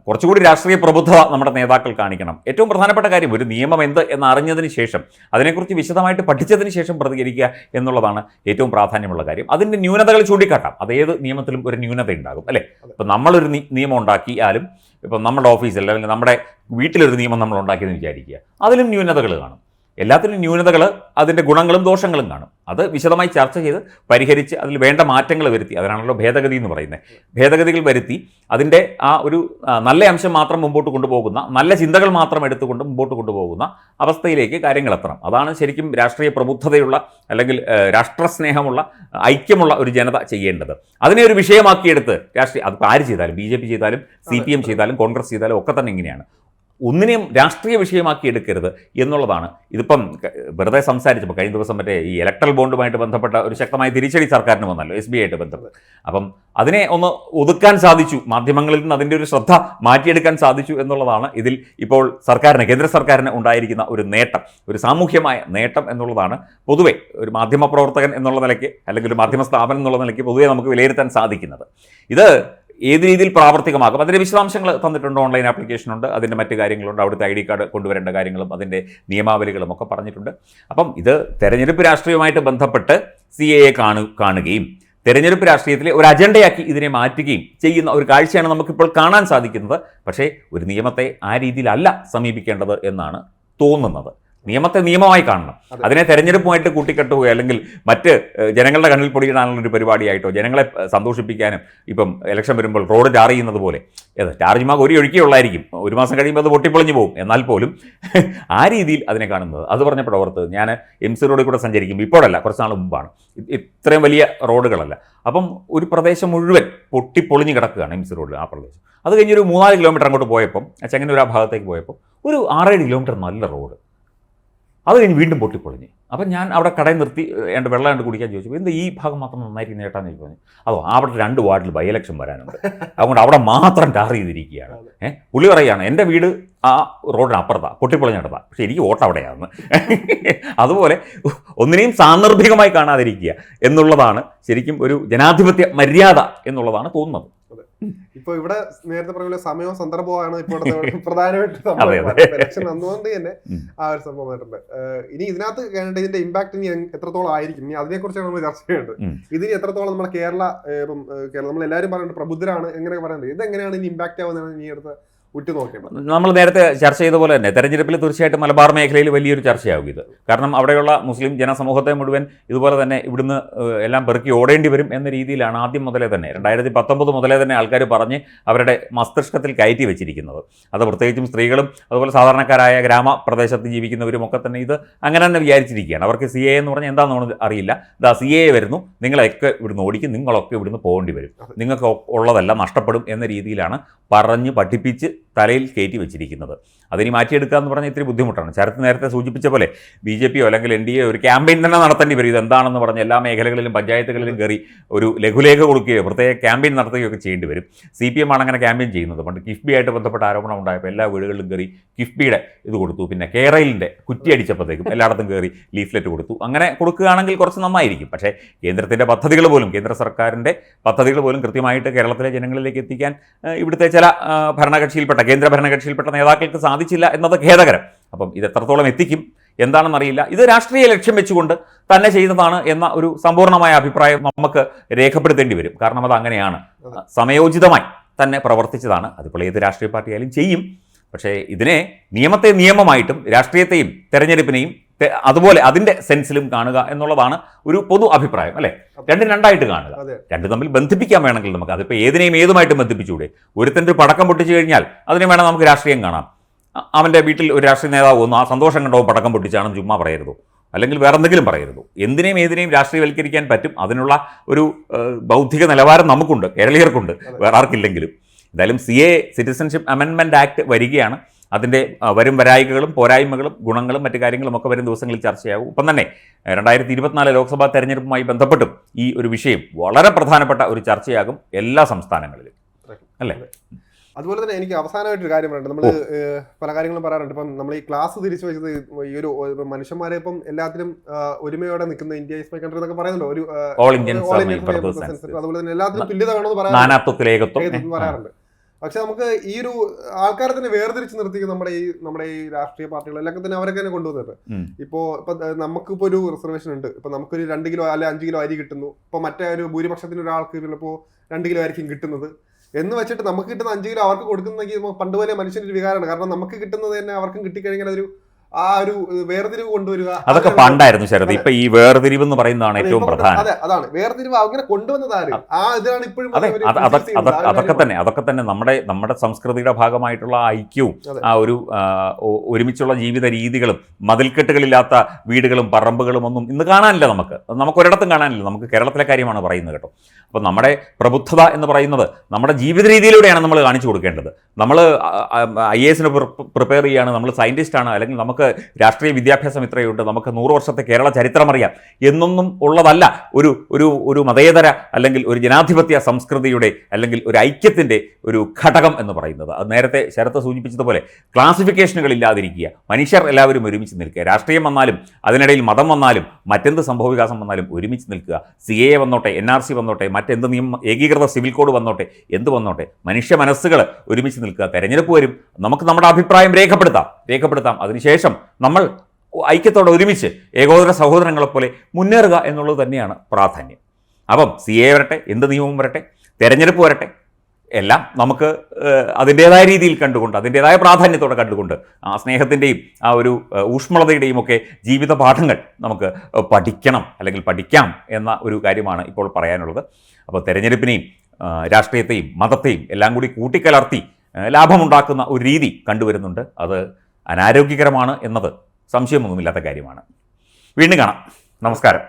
കുറച്ചുകൂടി രാഷ്ട്രീയ പ്രബുദ്ധത നമ്മുടെ നേതാക്കൾ കാണിക്കണം ഏറ്റവും പ്രധാനപ്പെട്ട പ്രധാനപ്പെട്ട കാര്യം ഒരു നിയമം എന്ത് എന്ന് അറിഞ്ഞതിന് ശേഷം അതിനെക്കുറിച്ച് വിശദമായിട്ട് പഠിച്ചതിന് ശേഷം പ്രതികരിക്കുക എന്നുള്ളതാണ് ഏറ്റവും പ്രാധാന്യമുള്ള കാര്യം അതിൻ്റെ ന്യൂനതകൾ ചൂണ്ടിക്കാട്ടാം അത് ഏത് നിയമത്തിലും ഒരു ന്യൂനത ഉണ്ടാകും അല്ലേ ഇപ്പം നമ്മളൊരു നിയമം ഉണ്ടാക്കിയാലും ഇപ്പം നമ്മുടെ ഓഫീസിൽ അല്ലെങ്കിൽ നമ്മുടെ വീട്ടിലൊരു നിയമം നമ്മൾ ഉണ്ടാക്കിയെന്ന് വിചാരിക്കുക അതിലും ന്യൂനതകൾ കാണും എല്ലാത്തിനും ന്യൂനതകൾ അതിൻ്റെ ഗുണങ്ങളും ദോഷങ്ങളും കാണും അത് വിശദമായി ചർച്ച ചെയ്ത് പരിഹരിച്ച് അതിൽ വേണ്ട മാറ്റങ്ങൾ വരുത്തി അതിനാണല്ലോ ഭേദഗതി എന്ന് പറയുന്നത് ഭേദഗതികൾ വരുത്തി അതിൻ്റെ ആ ഒരു നല്ല അംശം മാത്രം മുമ്പോട്ട് കൊണ്ടുപോകുന്ന നല്ല ചിന്തകൾ മാത്രം എടുത്തുകൊണ്ട് മുമ്പോട്ട് കൊണ്ടുപോകുന്ന അവസ്ഥയിലേക്ക് കാര്യങ്ങൾ എത്തണം അതാണ് ശരിക്കും രാഷ്ട്രീയ പ്രബുദ്ധതയുള്ള അല്ലെങ്കിൽ രാഷ്ട്രസ്നേഹമുള്ള ഐക്യമുള്ള ഒരു ജനത ചെയ്യേണ്ടത് അതിനെ ഒരു വിഷയമാക്കിയെടുത്ത് രാഷ്ട്രീയ അത് ആര് ചെയ്താലും ബി ചെയ്താലും സി ചെയ്താലും കോൺഗ്രസ് ചെയ്താലും ഒക്കെ തന്നെ ഇങ്ങനെയാണ് ഒന്നിനെയും രാഷ്ട്രീയ വിഷയമാക്കി എടുക്കരുത് എന്നുള്ളതാണ് ഇതിപ്പം വെറുതെ സംസാരിച്ചപ്പോൾ കഴിഞ്ഞ ദിവസം മറ്റേ ഈ ഇലക്ട്രൽ ബോണ്ടുമായിട്ട് ബന്ധപ്പെട്ട ഒരു ശക്തമായ തിരിച്ചടി സർക്കാരിന് വന്നല്ലോ എസ് ബി ആയിട്ട് ബന്ധപ്പെട്ട് അപ്പം അതിനെ ഒന്ന് ഒതുക്കാൻ സാധിച്ചു മാധ്യമങ്ങളിൽ നിന്ന് അതിൻ്റെ ഒരു ശ്രദ്ധ മാറ്റിയെടുക്കാൻ സാധിച്ചു എന്നുള്ളതാണ് ഇതിൽ ഇപ്പോൾ സർക്കാരിന് കേന്ദ്ര സർക്കാരിന് ഉണ്ടായിരിക്കുന്ന ഒരു നേട്ടം ഒരു സാമൂഹ്യമായ നേട്ടം എന്നുള്ളതാണ് പൊതുവെ ഒരു മാധ്യമപ്രവർത്തകൻ എന്നുള്ള നിലയ്ക്ക് അല്ലെങ്കിൽ ഒരു മാധ്യമ സ്ഥാപനം എന്നുള്ള നിലയ്ക്ക് പൊതുവെ നമുക്ക് വിലയിരുത്താൻ സാധിക്കുന്നത് ഇത് ഏത് രീതിയിൽ പ്രാവർത്തികമാക്കും അതിൻ്റെ വിശദാംശങ്ങൾ തന്നിട്ടുണ്ട് ഓൺലൈൻ ആപ്ലിക്കേഷൻ ഉണ്ട് അതിൻ്റെ മറ്റു കാര്യങ്ങളുണ്ട് അവിടുത്തെ ഐ ഡി കാർഡ് കൊണ്ടുവരേണ്ട കാര്യങ്ങളും അതിൻ്റെ നിയമാവലികളും ഒക്കെ പറഞ്ഞിട്ടുണ്ട് അപ്പം ഇത് തെരഞ്ഞെടുപ്പ് രാഷ്ട്രീയവുമായിട്ട് ബന്ധപ്പെട്ട് സി എ കാണു കാണുകയും തെരഞ്ഞെടുപ്പ് രാഷ്ട്രീയത്തിലെ ഒരു അജണ്ടയാക്കി ഇതിനെ മാറ്റുകയും ചെയ്യുന്ന ഒരു കാഴ്ചയാണ് നമുക്കിപ്പോൾ കാണാൻ സാധിക്കുന്നത് പക്ഷേ ഒരു നിയമത്തെ ആ രീതിയിലല്ല സമീപിക്കേണ്ടത് എന്നാണ് തോന്നുന്നത് നിയമത്തെ നിയമമായി കാണണം അതിനെ തെരഞ്ഞെടുപ്പുമായിട്ട് കൂട്ടിക്കെട്ടുകയോ അല്ലെങ്കിൽ മറ്റ് ജനങ്ങളുടെ കണ്ണിൽ പൊടിയിടാനുള്ള ഒരു പരിപാടിയായിട്ടോ ജനങ്ങളെ സന്തോഷിപ്പിക്കാനും ഇപ്പം ഇലക്ഷൻ വരുമ്പോൾ റോഡ് ചാർജ് ചെയ്യുന്നത് പോലെ ഏതാ ചാർജ് മാഗ് ഒരു ഒഴുക്കി ഉള്ളായിരിക്കും ഒരു മാസം കഴിയുമ്പോൾ അത് പൊട്ടിപ്പൊളിഞ്ഞു പോകും എന്നാൽ പോലും <laughs> ആ രീതിയിൽ അതിനെ കാണുന്നത് അത് പറഞ്ഞ പ്രവർത്തകർ ഞാൻ എം സി റോഡിൽ കൂടെ സഞ്ചരിക്കുമ്പോൾ ഇപ്പോഴല്ല കുറച്ച് നാൾ മുമ്പാണ് ഇത്രയും വലിയ റോഡുകളല്ല അപ്പം ഒരു പ്രദേശം മുഴുവൻ പൊട്ടിപ്പൊളിഞ്ഞ് കിടക്കുകയാണ് എം സി റോഡിൽ ആ പ്രദേശം അത് കഴിഞ്ഞൊരു മൂന്നാല് കിലോമീറ്റർ അങ്ങോട്ട് പോയപ്പം ചെങ്ങന്നൂർ ആ ഭാഗത്തേക്ക് പോയപ്പോൾ ഒരു ആറേഴ് കിലോമീറ്റർ നല്ല റോഡ് അത് കഴിഞ്ഞ് വീണ്ടും പൊട്ടിപ്പൊളിഞ്ഞ് അപ്പം ഞാൻ അവിടെ കടയിൽ നിർത്തി എൻ്റെ വെള്ളം കണ്ട് കുടിക്കാൻ ചോദിച്ചു എന്താ ഈ ഭാഗം മാത്രം നന്നായിരിക്കും നേട്ടാന്ന് ചോദിച്ചു പറഞ്ഞു അതോ അവിടെ രണ്ട് വാർഡിൽ ബൈ ഇലക്ഷൻ വരാനുണ്ട് അതുകൊണ്ട് അവിടെ മാത്രം ടാർ ചെയ്തിരിക്കുകയാണ് ഏഹ് പുള്ളി പറയുകയാണ് എൻ്റെ വീട് ആ റോഡിനപ്പുറത്താണ് പൊട്ടിപ്പൊളിഞ്ഞിടത്താണ് പക്ഷേ എനിക്ക് വോട്ട് അവിടെയാണ് അതുപോലെ ഒന്നിനെയും സാന്ദർഭികമായി കാണാതിരിക്കുക എന്നുള്ളതാണ് ശരിക്കും ഒരു ജനാധിപത്യ മര്യാദ എന്നുള്ളതാണ് തോന്നുന്നത് ഇപ്പൊ ഇവിടെ നേരത്തെ പറഞ്ഞ സമയവും സന്ദർഭമാണ് ഇപ്പോഴത്തെ <laughs> പ്രധാനമായിട്ട് ഇലക്ഷൻ വന്നുകൊണ്ട് തന്നെ ആ ഒരു സംഭവം വന്നിട്ടുണ്ട് ഇനി ഇതിനകത്ത് കാണേണ്ട ഇതിന്റെ ഇമ്പാക്ട് ഇനി എത്രത്തോളം ആയിരിക്കും ഇനി അതിനെക്കുറിച്ചാണ് നമ്മൾ ചർച്ച ചെയ്യേണ്ടത് ഇതിന് എത്രത്തോളം നമ്മുടെ കേരള ഇപ്പം നമ്മൾ എല്ലാവരും പറയുന്നുണ്ട് പ്രബുദ്ധരാണ് എങ്ങനെയൊക്കെ പറയുന്നത് ഇത് എങ്ങനെയാണ് ഇനി ഇമ്പാക്ട് ആവുന്നതാണ് ഇനി അടുത്ത നമ്മൾ നേരത്തെ ചർച്ച ചെയ്ത പോലെ തന്നെ തെരഞ്ഞെടുപ്പിൽ തീർച്ചയായിട്ടും മലബാർ മേഖലയിൽ വലിയൊരു ചർച്ചയാകും ഇത് കാരണം അവിടെയുള്ള മുസ്ലിം ജനസമൂഹത്തെ മുഴുവൻ ഇതുപോലെ തന്നെ ഇവിടുന്ന് എല്ലാം പെറുക്കി ഓടേണ്ടി വരും എന്ന രീതിയിലാണ് ആദ്യം മുതലേ തന്നെ രണ്ടായിരത്തി പത്തൊമ്പത് മുതലേ തന്നെ ആൾക്കാർ പറഞ്ഞ് അവരുടെ മസ്തിഷ്കത്തിൽ കയറ്റി വെച്ചിരിക്കുന്നത് അത് പ്രത്യേകിച്ചും സ്ത്രീകളും അതുപോലെ സാധാരണക്കാരായ ഗ്രാമപ്രദേശത്ത് ജീവിക്കുന്നവരും ഒക്കെ തന്നെ ഇത് അങ്ങനെ തന്നെ വിചാരിച്ചിരിക്കുകയാണ് അവർക്ക് സി എ എന്ന് പറഞ്ഞാൽ എന്താണെന്ന് അറിയില്ല ഇതാ സി എ വരുന്നു നിങ്ങളൊക്കെ ഇവിടുന്ന് ഓടിക്കും നിങ്ങളൊക്കെ ഇവിടുന്ന് പോകേണ്ടി വരും നിങ്ങൾക്ക് ഉള്ളതെല്ലാം നഷ്ടപ്പെടും എന്ന രീതിയിലാണ് പറഞ്ഞ് പഠിപ്പിച്ച് തലയിൽ കയറ്റി വെച്ചിരിക്കുന്നത് അതിനി മാറ്റിയെടുക്കുക എന്ന് പറഞ്ഞാൽ ഇത്തിരി ബുദ്ധിമുട്ടാണ് ചരത്ത് നേരത്തെ സൂചിപ്പിച്ച പോലെ ബി ജെ പിയോ അല്ലെങ്കിൽ എൻ ഡി എ ഒരു ക്യാമ്പയിൻ തന്നെ നടത്തേണ്ടി വരും ഇതെന്താണെന്ന് പറഞ്ഞ് എല്ലാ മേഖലകളിലും പഞ്ചായത്തുകളിലും കയറി ഒരു ലഘുലേഖ കൊടുക്കുകയോ പ്രത്യേക ക്യാമ്പയിൻ നടത്തുകയോ ഒക്കെ ചെയ്യേണ്ടി വരും സി പി എം ആണ് അങ്ങനെ ക്യാമ്പയിൻ ചെയ്യുന്നത് പണ്ട് കിഫ്ബി ആയിട്ട് ബന്ധപ്പെട്ട ആരോപണം ഉണ്ടായപ്പോൾ എല്ലാ വീടുകളിലും കയറി കിഫ്ബിയുടെ ഇത് കൊടുത്തു പിന്നെ കേരളിൻ്റെ അടിച്ചപ്പോഴത്തേക്കും എല്ലായിടത്തും കയറി ലീഫ്ലെറ്റ് കൊടുത്തു അങ്ങനെ കൊടുക്കുകയാണെങ്കിൽ കുറച്ച് നന്നായിരിക്കും പക്ഷേ കേന്ദ്രത്തിൻ്റെ പദ്ധതികൾ പോലും കേന്ദ്ര സർക്കാരിൻ്റെ പദ്ധതികൾ പോലും കൃത്യമായിട്ട് കേരളത്തിലെ ജനങ്ങളിലേക്ക് എത്തിക്കാൻ ഇവിടുത്തെ ചില ഭരണകക്ഷിയിൽപ്പെട്ട കേന്ദ്ര ഭരണകക്ഷിയിൽപ്പെട്ട നേതാക്കൾക്ക് സാധിച്ചില്ല എന്നത് ഖേദകരം അപ്പം ഇത് എത്രത്തോളം എത്തിക്കും എന്താണെന്നറിയില്ല ഇത് രാഷ്ട്രീയ ലക്ഷ്യം വെച്ചുകൊണ്ട് തന്നെ ചെയ്തതാണ് എന്ന ഒരു സമ്പൂർണ്ണമായ അഭിപ്രായം നമുക്ക് രേഖപ്പെടുത്തേണ്ടി വരും കാരണം അത് അങ്ങനെയാണ് സമയോചിതമായി തന്നെ പ്രവർത്തിച്ചതാണ് അതിപ്പോൾ ഏത് രാഷ്ട്രീയ പാർട്ടിയായാലും ചെയ്യും പക്ഷേ ഇതിനെ നിയമത്തെ നിയമമായിട്ടും രാഷ്ട്രീയത്തെയും തെരഞ്ഞെടുപ്പിനെയും അതുപോലെ അതിൻ്റെ സെൻസിലും കാണുക എന്നുള്ളതാണ് ഒരു പൊതു അഭിപ്രായം അല്ലേ രണ്ടും രണ്ടായിട്ട് കാണുക രണ്ട് തമ്മിൽ ബന്ധിപ്പിക്കാൻ വേണമെങ്കിൽ നമുക്ക് അതിപ്പോൾ ഏതിനെയും ഏതുമായിട്ടും ബന്ധിപ്പിച്ചുകൂടെ ഒരുത്തൻ്റെ പടക്കം പൊട്ടിച്ചു കഴിഞ്ഞാൽ അതിനെ വേണം നമുക്ക് രാഷ്ട്രീയം കാണാം അവൻ്റെ വീട്ടിൽ ഒരു രാഷ്ട്രീയ നേതാവ് വന്നു ആ സന്തോഷം കണ്ടോ പടക്കം പൊട്ടിച്ചാണെന്ന് ചുമ്മാ പറയരുതോ അല്ലെങ്കിൽ വേറെ എന്തെങ്കിലും പറയരുത് എന്തിനേയും ഏതിനേയും രാഷ്ട്രീയവൽക്കരിക്കാൻ പറ്റും അതിനുള്ള ഒരു ബൗദ്ധിക നിലവാരം നമുക്കുണ്ട് കേരളീയർക്കുണ്ട് വേറെ ആർക്കില്ലെങ്കിലും എന്തായാലും സി എ സിറ്റിസൺഷിപ്പ് അമെൻമെൻ്റ് ആക്ട് വരികയാണ് അതിൻ്റെ വരും വരായികകളും പോരായ്മകളും ഗുണങ്ങളും മറ്റു കാര്യങ്ങളും ഒക്കെ വരും ദിവസങ്ങളിൽ ചർച്ചയാകും ഇപ്പം തന്നെ രണ്ടായിരത്തി ഇരുപത്തിനാല് ലോക്സഭാ തെരഞ്ഞെടുപ്പുമായി ബന്ധപ്പെട്ടും ഈ ഒരു വിഷയം വളരെ പ്രധാനപ്പെട്ട ഒരു ചർച്ചയാകും എല്ലാ സംസ്ഥാനങ്ങളിലും അല്ലേ അതുപോലെ തന്നെ എനിക്ക് അവസാനമായിട്ടൊരു കാര്യം പറയുന്നത് നമ്മൾ പല കാര്യങ്ങളും പറയാറുണ്ട് ഇപ്പം നമ്മൾ ഈ ക്ലാസ് തിരിച്ചു വെച്ചത് ഈ ഒരു മനുഷ്യന്മാരെ ഇപ്പം എല്ലാത്തിലും ഒരുമയോടെ നിൽക്കുന്ന ഇന്ത്യ ഇസ്മൈ മൈ കൺട്രി എന്നൊക്കെ പറയുന്നുണ്ടോ ഒരു അതുപോലെ തന്നെ എല്ലാത്തിലും തുല്യത വേണമെന്ന് പറയാറുണ്ട് പക്ഷെ നമുക്ക് ഈ ഒരു ആൾക്കാരെ തന്നെ വേർതിരിച്ച് നിർത്തി നമ്മുടെ ഈ നമ്മുടെ ഈ രാഷ്ട്രീയ എല്ലാം തന്നെ അവരൊക്കെ തന്നെ കൊണ്ടുവന്നത് ഇപ്പോ ഇപ്പൊ നമുക്കിപ്പോ ഒരു റിസർവേഷൻ ഉണ്ട് ഇപ്പൊ നമുക്കൊരു രണ്ട് കിലോ അല്ലെ അഞ്ച് കിലോ അരി കിട്ടുന്നു ഇപ്പൊ മറ്റേ ഒരു ഭൂരിപക്ഷത്തിന് ഒരാൾക്ക് ചിലപ്പോ രണ്ട് കിലോ ആയിരിക്കും കിട്ടുന്നത് എന്ന് വെച്ചിട്ട് നമുക്ക് കിട്ടുന്ന അഞ്ച് കിലോ അവർക്ക് കൊടുക്കുന്നെങ്കിൽ പണ്ട് പോലെ മനുഷ്യൻ്റെ ഒരു വികാരമാണ് കാരണം നമുക്ക് കിട്ടുന്നത് തന്നെ അവർക്കും കിട്ടിക്കഴിഞ്ഞാൽ അതൊരു ആ ഒരു വേർതിരിവ് കൊണ്ടുവരിക അതൊക്കെ പണ്ടായിരുന്നു ശരത് ഇപ്പൊ ഈ വേർതിരിവ് എന്ന് പറയുന്നതാണ് ഏറ്റവും പ്രധാനം അതെ അതാണ് വേർതിരിവ് അങ്ങനെ കൊണ്ടുവന്നതാണ് ആ ഇതാണ് ഇപ്പോഴും അതൊക്കെ തന്നെ അതൊക്കെ തന്നെ നമ്മുടെ നമ്മുടെ സംസ്കൃതിയുടെ ഭാഗമായിട്ടുള്ള ഐക്യവും ആ ഒരു ഒരുമിച്ചുള്ള ജീവിത രീതികളും മതിൽക്കെട്ടുകളില്ലാത്ത വീടുകളും പറമ്പുകളും ഒന്നും ഇന്ന് കാണാനില്ല നമുക്ക് നമുക്ക് ഒരിടത്തും കാണാനില്ല നമുക്ക് കേരളത്തിലെ കാര്യമാണ് പറയുന്നത് കേട്ടോ അപ്പൊ നമ്മുടെ പ്രബുദ്ധത എന്ന് പറയുന്നത് നമ്മുടെ ജീവിത രീതിയിലൂടെയാണ് നമ്മൾ കാണിച്ചു കൊടുക്കേണ്ടത് നമ്മൾ ഐ എസിന് പ്രിപ്പയർ ചെയ്യാണ് നമ്മൾ സയൻറ്റിസ്റ്റാണ് അല്ലെങ്കിൽ നമുക്ക് നമുക്ക് രാഷ്ട്രീയ വിദ്യാഭ്യാസം ഇത്രയുണ്ട് നമുക്ക് നൂറ് വർഷത്തെ കേരള ചരിത്രം അറിയാം എന്നൊന്നും ഉള്ളതല്ല ഒരു ഒരു ഒരു മതേതര അല്ലെങ്കിൽ ഒരു ജനാധിപത്യ സംസ്കൃതിയുടെ അല്ലെങ്കിൽ ഒരു ഐക്യത്തിൻ്റെ ഒരു ഘടകം എന്ന് പറയുന്നത് അത് നേരത്തെ ശരത്ത് സൂചിപ്പിച്ചതുപോലെ ക്ലാസിഫിക്കേഷനുകൾ ഇല്ലാതിരിക്കുക മനുഷ്യർ എല്ലാവരും ഒരുമിച്ച് നിൽക്കുക രാഷ്ട്രീയം വന്നാലും അതിനിടയിൽ മതം വന്നാലും മറ്റെന്ത് സംഭവവികാസം വന്നാലും ഒരുമിച്ച് നിൽക്കുക സി എ വന്നോട്ടെ എൻ ആർ സി വന്നോട്ടെ മറ്റെന്ത് നിയമം ഏകീകൃത സിവിൽ കോഡ് വന്നോട്ടെ എന്ത് വന്നോട്ടെ മനുഷ്യ മനസ്സുകൾ ഒരുമിച്ച് നിൽക്കുക തെരഞ്ഞെടുപ്പ് വരും നമുക്ക് നമ്മുടെ അഭിപ്രായം രേഖപ്പെടുത്താം രേഖപ്പെടുത്താം അതിനുശേഷം വർഷം നമ്മൾ ഐക്യത്തോടെ ഒരുമിച്ച് ഏകോദര സഹോദരങ്ങളെ പോലെ മുന്നേറുക എന്നുള്ളത് തന്നെയാണ് പ്രാധാന്യം അപ്പം സി എ വരട്ടെ എന്ത് നിയമം വരട്ടെ തെരഞ്ഞെടുപ്പ് വരട്ടെ എല്ലാം നമുക്ക് അതിൻ്റേതായ രീതിയിൽ കണ്ടുകൊണ്ട് അതിൻ്റേതായ പ്രാധാന്യത്തോടെ കണ്ടുകൊണ്ട് ആ സ്നേഹത്തിൻ്റെയും ആ ഒരു ഊഷ്മളതയുടെയും ഒക്കെ ജീവിത പാഠങ്ങൾ നമുക്ക് പഠിക്കണം അല്ലെങ്കിൽ പഠിക്കാം എന്ന ഒരു കാര്യമാണ് ഇപ്പോൾ പറയാനുള്ളത് അപ്പോൾ തെരഞ്ഞെടുപ്പിനെയും രാഷ്ട്രീയത്തെയും മതത്തെയും എല്ലാം കൂടി കൂട്ടിക്കലർത്തി ലാഭമുണ്ടാക്കുന്ന ഒരു രീതി കണ്ടുവരുന്നുണ്ട് അത് അനാരോഗ്യകരമാണ് എന്നത് സംശയമൊന്നുമില്ലാത്ത കാര്യമാണ് വീണ്ടും കാണാം നമസ്കാരം